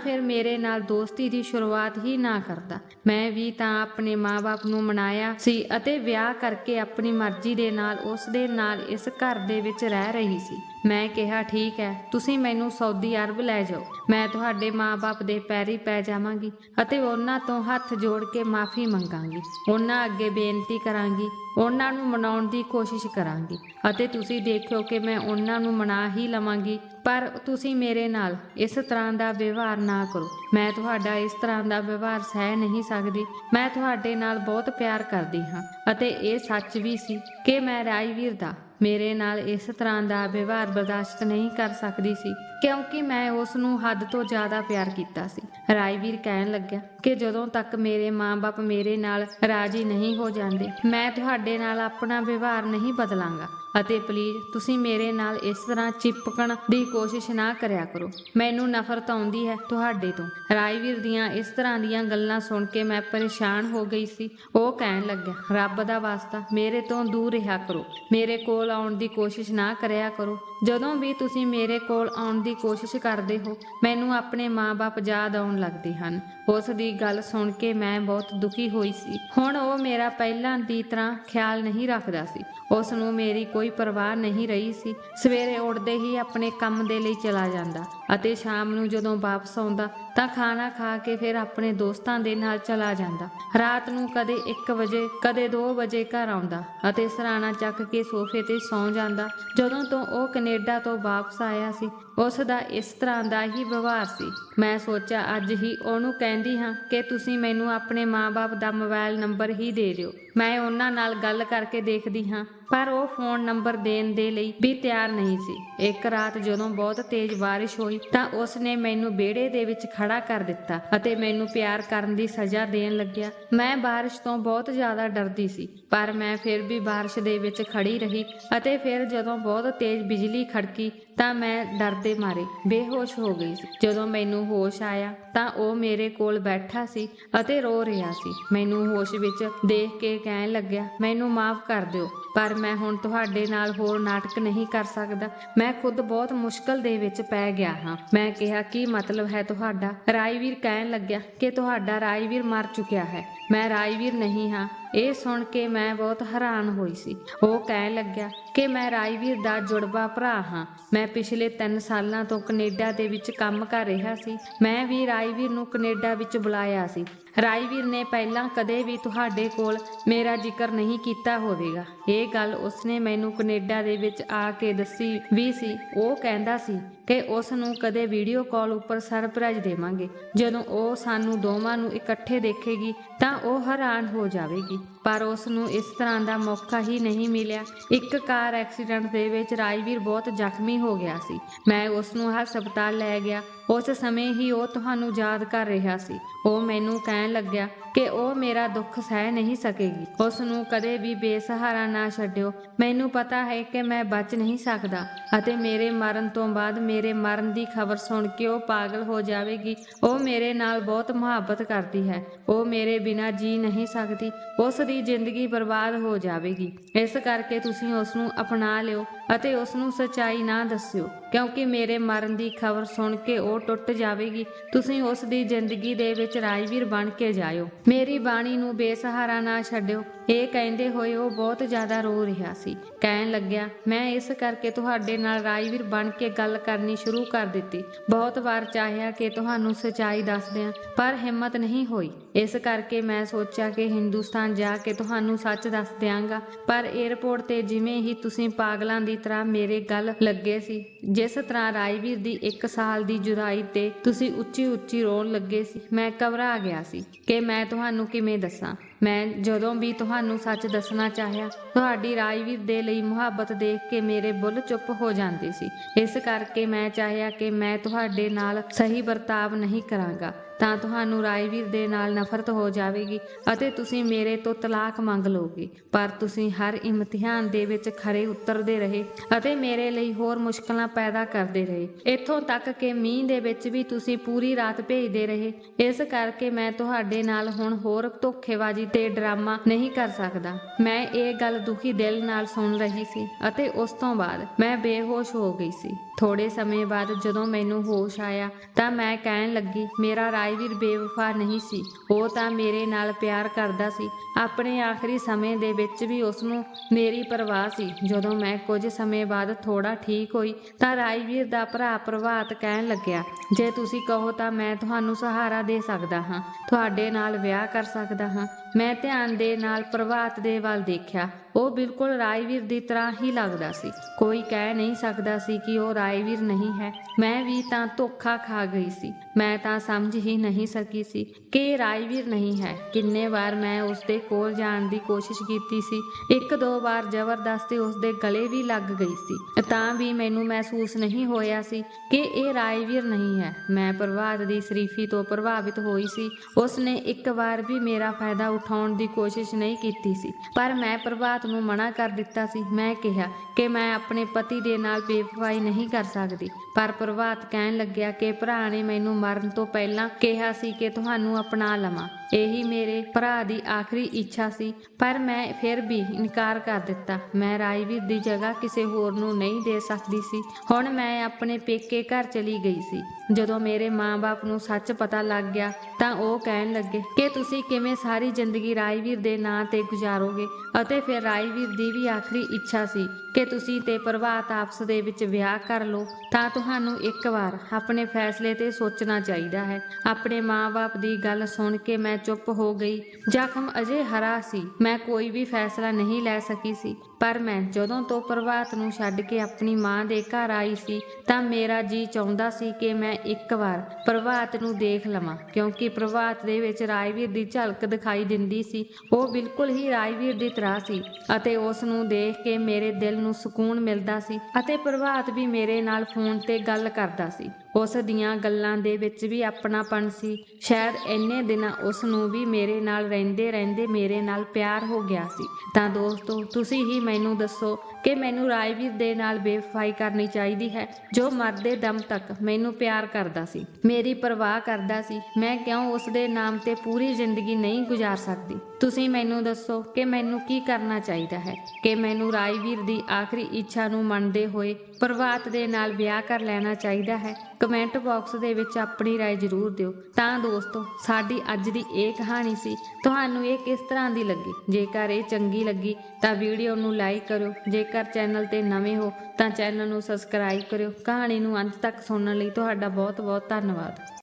Speaker 1: ਫਿਰ ਮੇਰੇ ਨਾਲ ਦੋਸਤੀ ਦੀ ਸ਼ੁਰੂਆਤ ਹੀ ਨਾ ਕਰਦਾ। ਮੈਂ ਵੀ ਤਾਂ ਆਪਣੇ ਮਾਂ-ਬਾਪ ਨੂੰ ਮਨਾਇਆ ਸੀ ਅਤੇ ਵਿਆਹ ਕਰਕੇ ਆਪਣੀ ਮਰਜ਼ੀ ਦੇ ਨਾਲ ਉਸ ਦੇ ਨਾਲ ਇਸ ਘਰ ਦੇ ਵਿੱਚ ਰਹਿ ਰਹੀ ਸੀ। ਮੈਂ ਕਿਹਾ, ਠੀਕ ਹੈ, ਤੁਸੀਂ ਮੈਨੂੰ ਸਾਊਦੀ ਅਰਬ ਲੈ ਜਾਓ। ਮੈਂ ਤੁਹਾਡੇ ਮਾਪੇ ਦੇ ਪੈਰੀ ਪੈ ਜਾਵਾਂਗੀ ਅਤੇ ਉਹਨਾਂ ਤੋਂ ਹੱਥ ਜੋੜ ਕੇ ਮਾਫੀ ਮੰਗਾਂਗੀ। ਉਹਨਾਂ ਅੱਗੇ ਬੇਨਤੀ ਕਰਾਂਗੀ, ਉਹਨਾਂ ਨੂੰ ਮਨਾਉਣ ਦੀ ਕੋਸ਼ਿਸ਼ ਕਰਾਂਗੀ ਅਤੇ ਤੁਸੀਂ ਦੇਖਿਓ ਕਿ ਮੈਂ ਉਹਨਾਂ ਨੂੰ ਮਨਾ ਹੀ ਲਵਾਂਗੀ, ਪਰ ਤੁਸੀਂ ਮੇਰੇ ਨਾਲ ਇਸ ਤਰ੍ਹਾਂ ਦਾ ਵਿਵਹਾਰ ਨਾ ਕਰੋ। ਮੈਂ ਤੁਹਾਡਾ ਇਸ ਤਰ੍ਹਾਂ ਦਾ ਵਿਵਹਾਰ ਸਹਿ ਨਹੀਂ ਸਕਦੀ। ਮੈਂ ਤੁਹਾਡੇ ਨਾਲ ਬਹੁਤ ਪਿਆਰ ਕਰਦੀ ਹਾਂ ਅਤੇ ਇਹ ਸੱਚ ਵੀ ਸੀ ਕਿ ਮੈਂ ਰਾਜਵੀਰ ਦਾ ਮੇਰੇ ਨਾਲ ਇਸ ਤਰ੍ਹਾਂ ਦਾ ਵਿਵਹਾਰ ਬਰਦਾਸ਼ਤ ਨਹੀਂ ਕਰ ਸਕਦੀ ਸੀ, ਕਿਉਂਕਿ ਮੈਂ ਉਸ ਨੂੰ ਹੱਦ ਤੋਂ ਜ਼ਿਆਦਾ ਪਿਆਰ ਕੀਤਾ ਸੀ। ਰਾਜਵੀਰ ਕਹਿਣ ਲੱਗਿਆ ਕਿ ਜਦੋਂ ਤੱਕ ਮੇਰੇ ਮਾਂ-ਬਾਪ ਮੇਰੇ ਨਾਲ ਰਾਜੀ ਨਹੀਂ ਹੋ ਜਾਂਦੇ, ਮੈਂ ਤੁਹਾਡੇ ਨਾਲ ਆਪਣਾ ਵਿਵਹਾਰ ਨਹੀਂ ਬਦਲਾਂਗਾ। ਅਤੇ ਪਲੀਜ਼ ਤੁਸੀਂ ਮੇਰੇ ਨਾਲ ਇਸ ਤਰ੍ਹਾਂ ਚਿਪਕਣ ਦੀ ਕੋਸ਼ਿਸ਼ ਨਾ ਕਰਿਆ ਕਰੋ। ਮੈਨੂੰ ਨਫ਼ਰਤ ਆਉਂਦੀ ਹੈ ਤੁਹਾਡੇ ਤੋਂ। ਰਾਜਵੀਰ ਦੀਆਂ ਇਸ ਤਰ੍ਹਾਂ ਦੀਆਂ ਗੱਲਾਂ ਸੁਣ ਕੇ ਮੈਂ ਪਰੇਸ਼ਾਨ ਹੋ ਗਈ ਸੀ। ਉਹ ਕਹਿਣ ਲੱਗਿਆ, ਰੱਬ ਦਾ ਵਾਸਤਾ, ਮੇਰੇ ਤੋਂ ਦੂਰ ਰਿਹਾ ਕਰੋ। ਮੇਰੇ ਕੋਲ ਆਉਣ ਦੀ ਕੋਸ਼ਿਸ਼ ਨਾ ਕਰਿਆ ਕਰੋ। ਜਦੋਂ ਵੀ ਤੁਸੀਂ ਮੇਰੇ ਕੋਲ ਆਉਣ ਦੀ ਕੋਸ਼ਿਸ਼ ਕਰਦੇ ਹੋ, ਮੈਨੂੰ ਆਪਣੇ ਮਾਂ-ਬਾਪ ਯਾਦ ਆਉਣ ਲੱਗਦੇ ਹਨ। ਉਸ ਦੀ ਗੱਲ ਸੁਣ ਕੇ ਮੈਂ ਬਹੁਤ ਦੁਖੀ ਹੋਈ ਸੀ। ਹੁਣ ਉਹ ਮੇਰਾ ਪਹਿਲਾਂ ਦੀ ਤਰ੍ਹਾਂ ਖਿਆਲ ਨਹੀਂ ਰੱਖਦਾ ਸੀ। ਉਸ ਨੂੰ ਮੇਰੀ ਕੋਈ ਪਰਵਾਹ ਨਹੀਂ ਰਹੀ ਸੀ। ਸਵੇਰੇ ਉੱਠਦੇ ਹੀ ਆਪਣੇ ਕੰਮ ਦੇ ਲਈ ਚਲਾ ਜਾਂਦਾ ਅਤੇ ਸ਼ਾਮ ਨੂੰ ਜਦੋਂ ਵਾਪਸ ਆਉਂਦਾ ਤਾਂ ਖਾਣਾ ਖਾ ਕੇ ਫਿਰ ਆਪਣੇ ਦੋਸਤਾਂ ਦੇ ਨਾਲ ਚਲਾ ਜਾਂਦਾ। ਰਾਤ ਨੂੰ ਕਦੇ 1 ਵਜੇ, ਕਦੇ 2 ਵਜੇ ਘਰ ਆਉਂਦਾ ਅਤੇ ਸਰਾਣਾ ਚੱਕ ਕੇ ਸੋਫੇ ਤੇ ਸੌਂ ਜਾਂਦਾ। ਜਦੋਂ ਤੋਂ ਉਹ ਕੈਨੇਡਾ ਤੋਂ ਵਾਪਸ ਆਇਆ ਸੀ ਉਸ ਦਾ ਇਸ ਤਰ੍ਹਾਂ ਦਾ ਹੀ ਵਿਵਹਾਰ ਸੀ। ਮੈਂ ਸੋਚਿਆ, ਅੱਜ ਹੀ ਉਹਨੂੰ ਕਹਿੰਦੀ ਹਾਂ ਕਿ ਤੁਸੀਂ ਮੈਨੂੰ ਆਪਣੇ ਮਾਂ-ਬਾਪ ਦਾ ਮੋਬਾਈਲ ਨੰਬਰ ਹੀ ਦੇ ਦਿਓ। ਮੈਂ ਉਹਨਾਂ ਨਾਲ ਗੱਲ ਕਰਕੇ ਦੇਖਦੀ ਹਾਂ, ਪਰ ਉਹ ਫੋਨ ਨੰਬਰ ਦੇਣ ਦੇ ਲਈ ਵੀ ਤਿਆਰ ਨਹੀਂ ਸੀ। ਇੱਕ ਰਾਤ ਜਦੋਂ ਬਹੁਤ ਤੇਜ਼ ਬਾਰਿਸ਼ ਹੋਈ ਤਾਂ ਉਸ ਨੇ ਮੈਨੂੰ ਵਿਹੜੇ ਦੇ ਵਿੱਚ ਖੜਾ ਕਰ ਦਿੱਤਾ ਅਤੇ ਮੈਨੂੰ ਪਿਆਰ ਕਰਨ ਦੀ ਸਜ਼ਾ ਦੇਣ ਲੱਗਿਆ। ਮੈਂ ਬਾਰਿਸ਼ ਤੋਂ ਬਹੁਤ ਜ਼ਿਆਦਾ ਡਰਦੀ ਸੀ, ਪਰ ਮੈਂ ਫਿਰ ਵੀ ਬਾਰਿਸ਼ ਦੇ ਵਿੱਚ ਖੜੀ ਰਹੀ ਅਤੇ ਫਿਰ ਜਦੋਂ ਬਹੁਤ ਤੇਜ਼ ਬਿਜਲੀ ਖੜਕੀ ਤਾਂ ਮੈਂ ਡਰਦੇ ਮਾਰੇ, ਬੇਹੋਸ਼ ਹੋ ਗਈ ਸੀ। ਜਦੋਂ ਮੈਨੂੰ ਹੋਸ਼ ਆਇਆ ਤਾਂ ਉਹ ਮੇਰੇ ਕੋਲ ਬੈਠਾ ਸੀ ਅਤੇ ਰੋ ਰਿਹਾ ਸੀ। ਮੈਨੂੰ ਹੋਸ਼ ਵਿੱਚ ਦੇਖ ਕੇ ਕਹਿਣ ਲੱਗਿਆ, ਮੈਨੂੰ ਮਾਫ ਕਰ ਦਿਓ ਪਰ ਮੈਂ ਹੁਣ ਤੁਹਾਡੇ ਨਾਲ ਹੋਰ ਨਾਟਕ ਨਹੀਂ ਕਰ ਸਕਦਾ। ਮੈਂ ਖੁਦ ਬਹੁਤ ਮੁਸ਼ਕਲ ਦੇ ਵਿੱਚ ਪੈ ਗਿਆ ਹਾਂ। ਮੈਂ ਕਿਹਾ, ਕੀ ਮਤਲਬ ਹੈ ਤੁਹਾਡਾ? ਰਾਜਵੀਰ ਕਹਿਣ ਲੱਗਿਆ ਕਿ ਤੁਹਾਡਾ ਰਾਜਵੀਰ ਮਰ ਚੁੱਕਿਆ ਹੈ। ਮੈਂ ਰਾਜਵੀਰ ਨਹੀਂ ਹਾਂ। ਇਹ ਸੁਣ ਕੇ ਮੈਂ ਬਹੁਤ ਹੈਰਾਨ ਹੋਈ ਸੀ। ਉਹ ਕਹਿਣ ਲੱਗਿਆ ਕਿ ਮੈਂ ਰਾਜਵੀਰ ਦਾ ਜੁੜਵਾ ਭਰਾ ਹਾਂ। ਮੈਂ ਪਿਛਲੇ 3 ਸਾਲਾਂ ਤੋਂ ਕੈਨੇਡਾ ਦੇ ਵਿੱਚ ਕੰਮ ਕਰ ਰਿਹਾ ਸੀ। ਮੈਂ ਵੀ ਰਾਜਵੀਰ ਨੂੰ ਕੈਨੇਡਾ ਵਿੱਚ ਬੁਲਾਇਆ ਸੀ। ਰਾਜਵੀਰ ਨੇ ਪਹਿਲਾਂ ਕਦੇ ਵੀ ਤੁਹਾਡੇ ਕੋਲ ਮੇਰਾ ਜ਼ਿਕਰ ਨਹੀਂ ਕੀਤਾ ਹੋਵੇਗਾ। ਇਹ ਗੱਲ ਉਸਨੇ ਮੈਨੂੰ ਕੈਨੇਡਾ ਦੇ ਵਿੱਚ ਆ ਕੇ ਦੱਸੀ ਵੀ ਸੀ। ਉਹ ਕਹਿੰਦਾ ਸੀ ਕਿ ਉਸ ਨੂੰ ਕਦੇ ਵੀਡੀਓ ਕਾਲ ਉੱਪਰ ਸਰਪ੍ਰਾਈਜ਼ ਦੇਵਾਂਗੇ। ਜਦੋਂ ਉਹ ਸਾਨੂੰ ਦੋਵਾਂ ਨੂੰ ਇਕੱਠੇ ਦੇਖੇਗੀ, ਤਾਂ ਉਹ ਹੈਰਾਨ ਹੋ ਜਾਵੇਗੀ। ਪਰ ਉਸ ਨੂੰ ਇਸ ਤਰ੍ਹਾਂ ਦਾ ਮੌਕਾ ਹੀ ਨਹੀਂ ਮਿਲਿਆ। ਇੱਕ ਕਾਰ ਐਕਸੀਡੈਂਟ ਦੇ ਵਿੱਚ ਰਾਜਵੀਰ ਬਹੁਤ ਜ਼ਖਮੀ ਹੋ ਗਿਆ ਸੀ। ਮੈਂ ਉਸ ਨੂੰ ਹਸਪਤਾਲ ਲੈ ਗਿਆ। ਉਸ ਸਮੇਂ ਹੀ ਉਹ ਤੁਹਾਨੂੰ ਯਾਦ ਕਰ ਰਿਹਾ ਸੀ। ਉਹ ਮੈਨੂੰ ਕਹਿਣ ਲੱਗਿਆ ਕਿ ਉਹ ਮੇਰਾ ਦੁੱਖ ਸਹਿ ਨਹੀਂ ਸਕੇਗੀ। ਉਸ ਨੂੰ ਕਦੇ ਵੀ ਬੇਸਹਾਰਾ ਨਾ ਛੱਡਿਓ। ਮੈਨੂੰ ਪਤਾ ਹੈ ਕਿ ਮੈਂ ਬਚ ਨਹੀਂ ਸਕਦਾ ਅਤੇ ਮੇਰੇ ਮਰਨ ਤੋਂ ਬਾਅਦ ਮੇਰੇ ਮਰਨ ਦੀ ਖਬਰ ਸੁਣ ਕੇ ਉਹ ਪਾਗਲ ਹੋ ਜਾਵੇਗੀ। ਉਹ ਮੇਰੇ ਨਾਲ ਬਹੁਤ ਮੁਹੱਬਤ ਕਰਦੀ ਹੈ। ਉਹ ਮੇਰੇ ਬਿਨਾਂ ਜੀ ਨਹੀਂ ਸਕਦੀ। ਉਸ ਦੀ ਜ਼ਿੰਦਗੀ ਬਰਬਾਦ ਹੋ ਜਾਵੇਗੀ। ਇਸ ਕਰਕੇ ਤੁਸੀਂ ਉਸ ਨੂੰ ਅਪਣਾ ਲਿਓ। ਅਤੇ ਉਸ ਨੂੰ ਸੱਚਾਈ ਨਾ ਦੱਸਿਓ, ਕਿਉਂਕਿ ਮੇਰੇ ਮਰਨ ਦੀ ਖਬਰ ਸੁਣ ਕੇ ਉਹ ਟੁੱਟ ਜਾਵੇਗੀ। ਤੁਸੀਂ ਉਸ ਦੀ ਜ਼ਿੰਦਗੀ ਦੇ ਵਿੱਚ ਰਾਜਵੀਰ ਬਣ ਕੇ ਜਾਇਓ। ਮੇਰੀ ਬਾਣੀ ਨੂੰ ਬੇਸਹਾਰਾ ਨਾ ਛੱਡਿਓ। ਇਹ ਕਹਿੰਦੇ ਹੋਏ ਉਹ ਬਹੁਤ ਜ਼ਿਆਦਾ ਰੋ ਰਿਹਾ ਸੀ। ਕਹਿਣ ਲੱਗਿਆ, ਮੈਂ ਇਸ ਕਰਕੇ ਤੁਹਾਡੇ ਨਾਲ ਰਾਜਵੀਰ ਬਣ ਕੇ ਗੱਲ ਕਰਨੀ ਸ਼ੁਰੂ ਕਰ ਦਿੱਤੀ। ਬਹੁਤ ਵਾਰ ਚਾਹਿਆ ਕਿ ਤੁਹਾਨੂੰ ਸਚਾਈ ਦੱਸ ਦਿਆਂ, ਪਰ ਹਿੰਮਤ ਨਹੀਂ ਹੋਈ। ਇਸ ਕਰਕੇ ਮੈਂ ਸੋਚਿਆ ਕਿ ਹਿੰਦੁਸਤਾਨ ਜਾ ਕੇ ਤੁਹਾਨੂੰ ਸੱਚ ਦੱਸ ਦਿਆਂਗਾ। ਪਰ 에ਅਰਪੋਰਟ ਤੇ ਜਿਵੇਂ ਹੀ ਤੁਸੀਂ ਪਾਗਲਾਂ ਦੀ ਤਰ੍ਹਾਂ ਮੇਰੇ ਗੱਲ ਲੱਗੇ ਸੀ, ਜਿਸ ਤਰ੍ਹਾਂ ਰਾਜਵੀਰ ਦੀ 1 ਸਾਲ ਦੀ ਜੁਦਾਈ ਤੇ ਤੁਸੀਂ ਉੱਚੀ ਉੱਚੀ ਰੋਣ ਲੱਗੇ ਸੀ, ਮੈਂ ਘਬਰਾ ਗਿਆ ਸੀ ਕਿ ਮੈਂ ਤੁਹਾਨੂੰ ਕਿਵੇਂ ਦੱਸਾਂ। ਮੈਂ ਜਦੋਂ ਵੀ ਤੁਹਾਨੂੰ ਸੱਚ ਦੱਸਣਾ ਚਾਹਿਆ, ਤੁਹਾਡੀ ਰਾਜਵੀਰ ਦੇ ਲਈ ਮੁਹੱਬਤ ਦੇਖ ਕੇ ਮੇਰੇ ਬੁੱਲ ਚੁੱਪ ਹੋ ਜਾਂਦੇ ਸੀ। ਇਸ ਕਰਕੇ ਮੈਂ ਚਾਹਿਆ ਕਿ ਮੈਂ ਤੁਹਾਡੇ ਨਾਲ ਸਹੀ ਵਰਤਾਵ ਨਹੀਂ ਕਰਾਂਗਾ। ਤਾਂ ਤੁਹਾਨੂੰ ਰਾਜਵੀਰ ਦੇ ਨਾਲ ਨਫ਼ਰਤ ਹੋ ਜਾਵੇਗੀ ਅਤੇ ਤੁਸੀਂ ਮੇਰੇ ਤੋਂ ਤਲਾਕ ਮੰਗ ਲਓਗੇ। ਪਰ ਤੁਸੀਂ ਹਰ ਇਮਤਿਹਾਨ ਦੇ ਵਿੱਚ ਖਰੇ ਉਤਰਦੇ ਰਹੇ ਅਤੇ ਮੇਰੇ ਲਈ ਹੋਰ ਮੁਸ਼ਕਲਾਂ ਪੈਦਾ ਕਰਦੇ ਰਹੇ। ਇੱਥੋਂ ਤੱਕ ਕਿ ਮੀਂਹ ਦੇ ਵਿੱਚ ਵੀ ਤੁਸੀਂ ਪੂਰੀ ਰਾਤ ਭੇਜਦੇ ਰਹੇ। ਇਸ ਕਰਕੇ ਮੈਂ ਤੁਹਾਡੇ ਨਾਲ ਹੁਣ ਹੋਰ ਧੋਖੇਬਾਜ਼ੀ ਤੇ ਡਰਾਮਾ ਨਹੀਂ ਕਰ ਸਕਦਾ। ਮੈਂ ਇਹ ਗੱਲ ਦੁਖੀ ਦਿਲ ਨਾਲ ਸੁਣ ਰਹੀ ਸੀ ਅਤੇ ਉਸ ਤੋਂ ਬਾਅਦ ਮੈਂ ਬੇਹੋਸ਼ ਹੋ ਗਈ ਸੀ। ਥੋੜੇ ਸਮੇਂ ਬਾਅਦ ਜਦੋਂ ਮੈਨੂੰ ਹੋਸ਼ ਆਇਆ ਤਾਂ ਮੈਂ ਕਹਿਣ ਲੱਗੀ, ਮੇਰਾ ਰਾਜਵੀਰ ਬੇਵਫਾ ਨਹੀਂ ਸੀ। ਉਹ ਤਾਂ ਮੇਰੇ ਨਾਲ ਪਿਆਰ ਕਰਦਾ ਸੀ। ਆਪਣੇ ਆਖਰੀ ਸਮੇਂ ਦੇ ਵਿੱਚ ਵੀ ਉਸ ਨੂੰ ਮੇਰੀ ਪਰਵਾਹ ਸੀ। ਜਦੋਂ ਮੈਂ ਕੁਝ ਸਮੇਂ ਬਾਅਦ ਥੋੜਾ ਠੀਕ ਹੋਈ ਤਾਂ ਰਾਜਵੀਰ ਦਾ ਭਰਾ ਪ੍ਰਭਾਤ ਕਹਿਣ ਲੱਗਿਆ, ਜੇ ਤੁਸੀਂ ਕਹੋ ਤਾਂ ਮੈਂ ਤੁਹਾਨੂੰ ਸਹਾਰਾ ਦੇ ਸਕਦਾ ਹਾਂ, ਤੁਹਾਡੇ ਨਾਲ ਵਿਆਹ ਕਰ ਸਕਦਾ ਹਾਂ। ਮੈਂ ਧਿਆਨ ਦੇ ਨਾਲ ਪ੍ਰਭਾਤ ਦੇ ਵੱਲ ਦੇਖਿਆ। ਉਹ ਬਿਲਕੁਲ ਰਾਜਵੀਰ ਦੀ ਤਰ੍ਹਾਂ ਹੀ ਲੱਗਦਾ ਸੀ। ਕੋਈ ਕਹਿ ਨਹੀਂ ਸਕਦਾ ਸੀ ਕਿ ਉਹ ਰਾਜਵੀਰ ਨਹੀਂ ਹੈ। ਮੈਂ ਵੀ ਤਾਂ ਧੋਖਾ ਖਾ ਗਈ ਸੀ। ਮੈਂ ਤਾਂ ਸਮਝ ਹੀ ਨਹੀਂ ਸਕੀ ਸੀ ਕਿ ਇਹ ਨਹੀਂ ਹੈ। ਕਿੰਨੇ ਵਾਰ ਮੈਂ ਉਸ ਦੇ ਕੋਲ ਜਾਣ ਦੀ ਕੋਸ਼ਿਸ਼ ਕੀਤੀ ਸੀ। ਇੱਕ ਦੋ ਵਾਰ ਜ਼ਬਰਦਸਤੀ ਉਸ ਦੇ ਗਲੇ ਵੀ ਲੱਗ ਗਈ ਸੀ। ਤਾਂ ਵੀ ਮੈਨੂੰ ਮਹਿਸੂਸ ਨਹੀਂ ਹੋਇਆ ਸੀ ਕਿ ਇਹ ਰਾਜਵੀਰ ਨਹੀਂ ਹੈ। ਮੈਂ ਪ੍ਰਭਾਤ ਦੀ ਸ਼ਰੀਫੀ ਤੋਂ ਪ੍ਰਭਾਵਿਤ ਹੋਈ ਸੀ। ਉਸ ਨੇ ਇੱਕ ਵਾਰ ਵੀ ਮੇਰਾ ਫਾਇਦਾ ਉਠਾਉਣ ਦੀ ਕੋਸ਼ਿਸ਼ ਨਹੀਂ ਕੀਤੀ ਸੀ। ਪਰ ਮੈਂ ਪ੍ਰਭਾਤ ਨੂੰ ਮਨਾ ਕਰ ਦਿੱਤਾ ਸੀ। ਮੈਂ ਕਿਹਾ ਕਿ ਮੈਂ ਆਪਣੇ ਪਤੀ ਦੇ ਨਾਲ ਬੇਵਫਾਈ ਨਹੀਂ ਕਰ ਸਕਦੀ। ਪਰ ਪ੍ਰਭਾਤ ਕਹਿਣ ਲੱਗਿਆ ਕਿ ਭਰਾ ਨੇ ਮੈਨੂੰ ਮਰਨ ਤੋਂ ਪਹਿਲਾਂ ਕਿਹਾ ਸੀ ਕਿ ਤੁਹਾਨੂੰ ਅਪਣਾ ਲਵਾਂ। ਇਹੀ ਮੇਰੇ ਭਰਾ ਦੀ ਆਖਰੀ ਇੱਛਾ ਸੀ, ਪਰ ਮੈਂ ਫਿਰ ਵੀ ਇਨਕਾਰ ਕਰ ਦਿੱਤਾ। ਮੈਂ ਰਾਜਵੀਰ ਦੀ ਜਗ੍ਹਾ ਕਿਸੇ ਹੋਰ ਨੂੰ ਨਹੀਂ ਦੇ ਸਕਦੀ ਸੀ। ਹੁਣ ਮੈਂ ਆਪਣੇ ਪੇਕੇ ਘਰ ਚਲੀ ਗਈ ਸੀ। ਜਦੋਂ ਮੇਰੇ ਮਾਂ-ਬਾਪ ਨੂੰ ਸੱਚ ਪਤਾ ਲੱਗ ਗਿਆ, ਤਾਂ ਉਹ ਕਹਿਣ ਲੱਗੇ ਕਿ ਤੁਸੀਂ ਕਿਵੇਂ ਸਾਰੀ ਜ਼ਿੰਦਗੀ ਰਾਜਵੀਰ ਦੇ ਨਾਂ ਤੇ ਗੁਜ਼ਾਰੋਗੇ ਅਤੇ ਫਿਰ ਰਾਜਵੀਰ ਦੀ ਵੀ ਆਖਰੀ ਇੱਛਾ ਸੀ ਕਿ ਤੁਸੀਂ ਤੇ ਪ੍ਰਭਾਤ ਆਪਸ ਦੇ ਵਿੱਚ ਵਿਆਹ ਕਰ ਲਓ, ਤਾਂ ਤੁਹਾਨੂੰ ਇੱਕ ਵਾਰ ਆਪਣੇ ਫੈਸਲੇ ਤੇ ਸੋਚਣਾ ਚਾਹੀਦਾ ਹੈ। ਆਪਣੇ ਮਾਂ-ਬਾਪ ਦੀ ਗੱਲ ਸੁਣ ਕੇ ਮੈਂ ਚੁੱਪ ਹੋ ਗਈ। ਜ਼ਖਮ ਅਜੇ ਹਰਾ ਸੀ, ਮੈਂ ਕੋਈ ਵੀ ਫੈਸਲਾ ਨਹੀਂ ਲੈ ਸਕੀ ਸੀ। ਪਰ ਮੈਂ ਜਦੋਂ ਤੋਂ ਪ੍ਰਭਾਤ ਨੂੰ ਛੱਡ ਕੇ ਆਪਣੀ ਮਾਂ ਦੇ ਘਰ ਆਈ ਸੀ, ਤਾਂ ਮੇਰਾ ਜੀ ਚਾਹੁੰਦਾ ਸੀ ਕਿ ਮੈਂ ਇੱਕ ਵਾਰ ਪ੍ਰਭਾਤ ਨੂੰ ਦੇਖ ਲਵਾਂ, ਕਿਉਂਕਿ ਪ੍ਰਭਾਤ ਦੇ ਵਿੱਚ ਰਾਜਵੀਰ ਦੀ ਝਲਕ ਦਿਖਾਈ ਦਿੰਦੀ ਸੀ। ਉਹ ਬਿਲਕੁਲ ਹੀ ਰਾਜਵੀਰ ਦੀ ਤਰ੍ਹਾਂ ਸੀ ਅਤੇ ਉਸ ਨੂੰ ਦੇਖ ਕੇ ਮੇਰੇ ਦਿਲ ਨੂੰ ਸਕੂਨ ਮਿਲਦਾ ਸੀ ਅਤੇ ਪ੍ਰਭਾਤ ਵੀ ਮੇਰੇ ਨਾਲ ਫੋਨ ਤੇ ਗੱਲ ਕਰਦਾ ਸੀ। ਉਸ ਦੀਆਂ ਗੱਲਾਂ ਦੇ ਵਿੱਚ ਵੀ ਆਪਣਾਪਣ ਸੀ। ਸ਼ਾਇਦ ਇੰਨੇ ਦਿਨਾਂ ਉਸ ਨੂੰ ਵੀ ਮੇਰੇ ਨਾਲ ਰਹਿੰਦੇ ਰਹਿੰਦੇ ਮੇਰੇ ਨਾਲ ਪਿਆਰ ਹੋ ਗਿਆ ਸੀ। ਤਾਂ ਦੋਸਤੋ, ਤੁਸੀਂ ਹੀ ਮੈਨੂੰ ਦੱਸੋ ਕਿ ਮੈਨੂੰ ਰਾਜਵੀਰ ਦੇ ਨਾਲ ਬੇਵਫਾਈ ਕਰਨੀ ਚਾਹੀਦੀ ਹੈ, ਜੋ ਮਰਦੇ ਦਮ ਤੱਕ ਮੈਨੂੰ ਪਿਆਰ ਕਰਦਾ ਸੀ। ਮੇਰੀ ਪਰਵਾਹ ਕਰਦਾ ਸੀ, ਮੈਂ ਕਿਉਂ ਉਸ ਦੇ ਨਾਮ ਤੇ ਪੂਰੀ ਜ਼ਿੰਦਗੀ ਨਹੀਂ ਗੁਜ਼ਾਰ ਸਕਦੀ? ਤੁਸੀਂ ਮੈਨੂੰ ਦੱਸੋ ਕਿ ਮੈਨੂੰ ਕੀ ਕਰਨਾ ਚਾਹੀਦਾ ਹੈ? ਕਿ ਮੈਨੂੰ ਰਾਜਵੀਰ ਦੀ ਆਖਰੀ ਇੱਛਾ ਨੂੰ ਮੰਨਦੇ ਹੋਏ ਪ੍ਰਭਾਤ ਦੇ ਨਾਲ ਵਿਆਹ ਕਰ ਲੈਣਾ ਚਾਹੀਦਾ ਹੈ ਕਮੈਂਟ ਬਾਕਸ ਦੇ ਵਿੱਚ ਆਪਣੀ رائے ਜ਼ਰੂਰ ਦਿਓ ਤਾਂ ਦੋਸਤੋ ਸਾਡੀ ਅੱਜ ਦੀ ਇਹ ਕਹਾਣੀ ਸੀ ਤੁਹਾਨੂੰ ਇਹ ਕਿਸ ਤਰ੍ਹਾਂ ਦੀ ਲੱਗੀ ਜੇਕਰ ਇਹ ਚੰਗੀ ਲੱਗੀ ਤਾਂ ਵੀਡੀਓ ਨੂੰ ਲਾਈਕ ਕਰੋ ਜੇਕਰ ਚੈਨਲ ਤੇ ਨਵੇਂ ਹੋ ਤਾਂ ਚੈਨਲ ਨੂੰ ਸਬਸਕ੍ਰਾਈਬ ਕਰਿਓ ਕਹਾਣੀ ਨੂੰ ਅੰਤ ਤੱਕ ਸੁਣਨ ਲਈ ਤੁਹਾਡਾ ਬਹੁਤ ਬਹੁਤ ਧੰਨਵਾਦ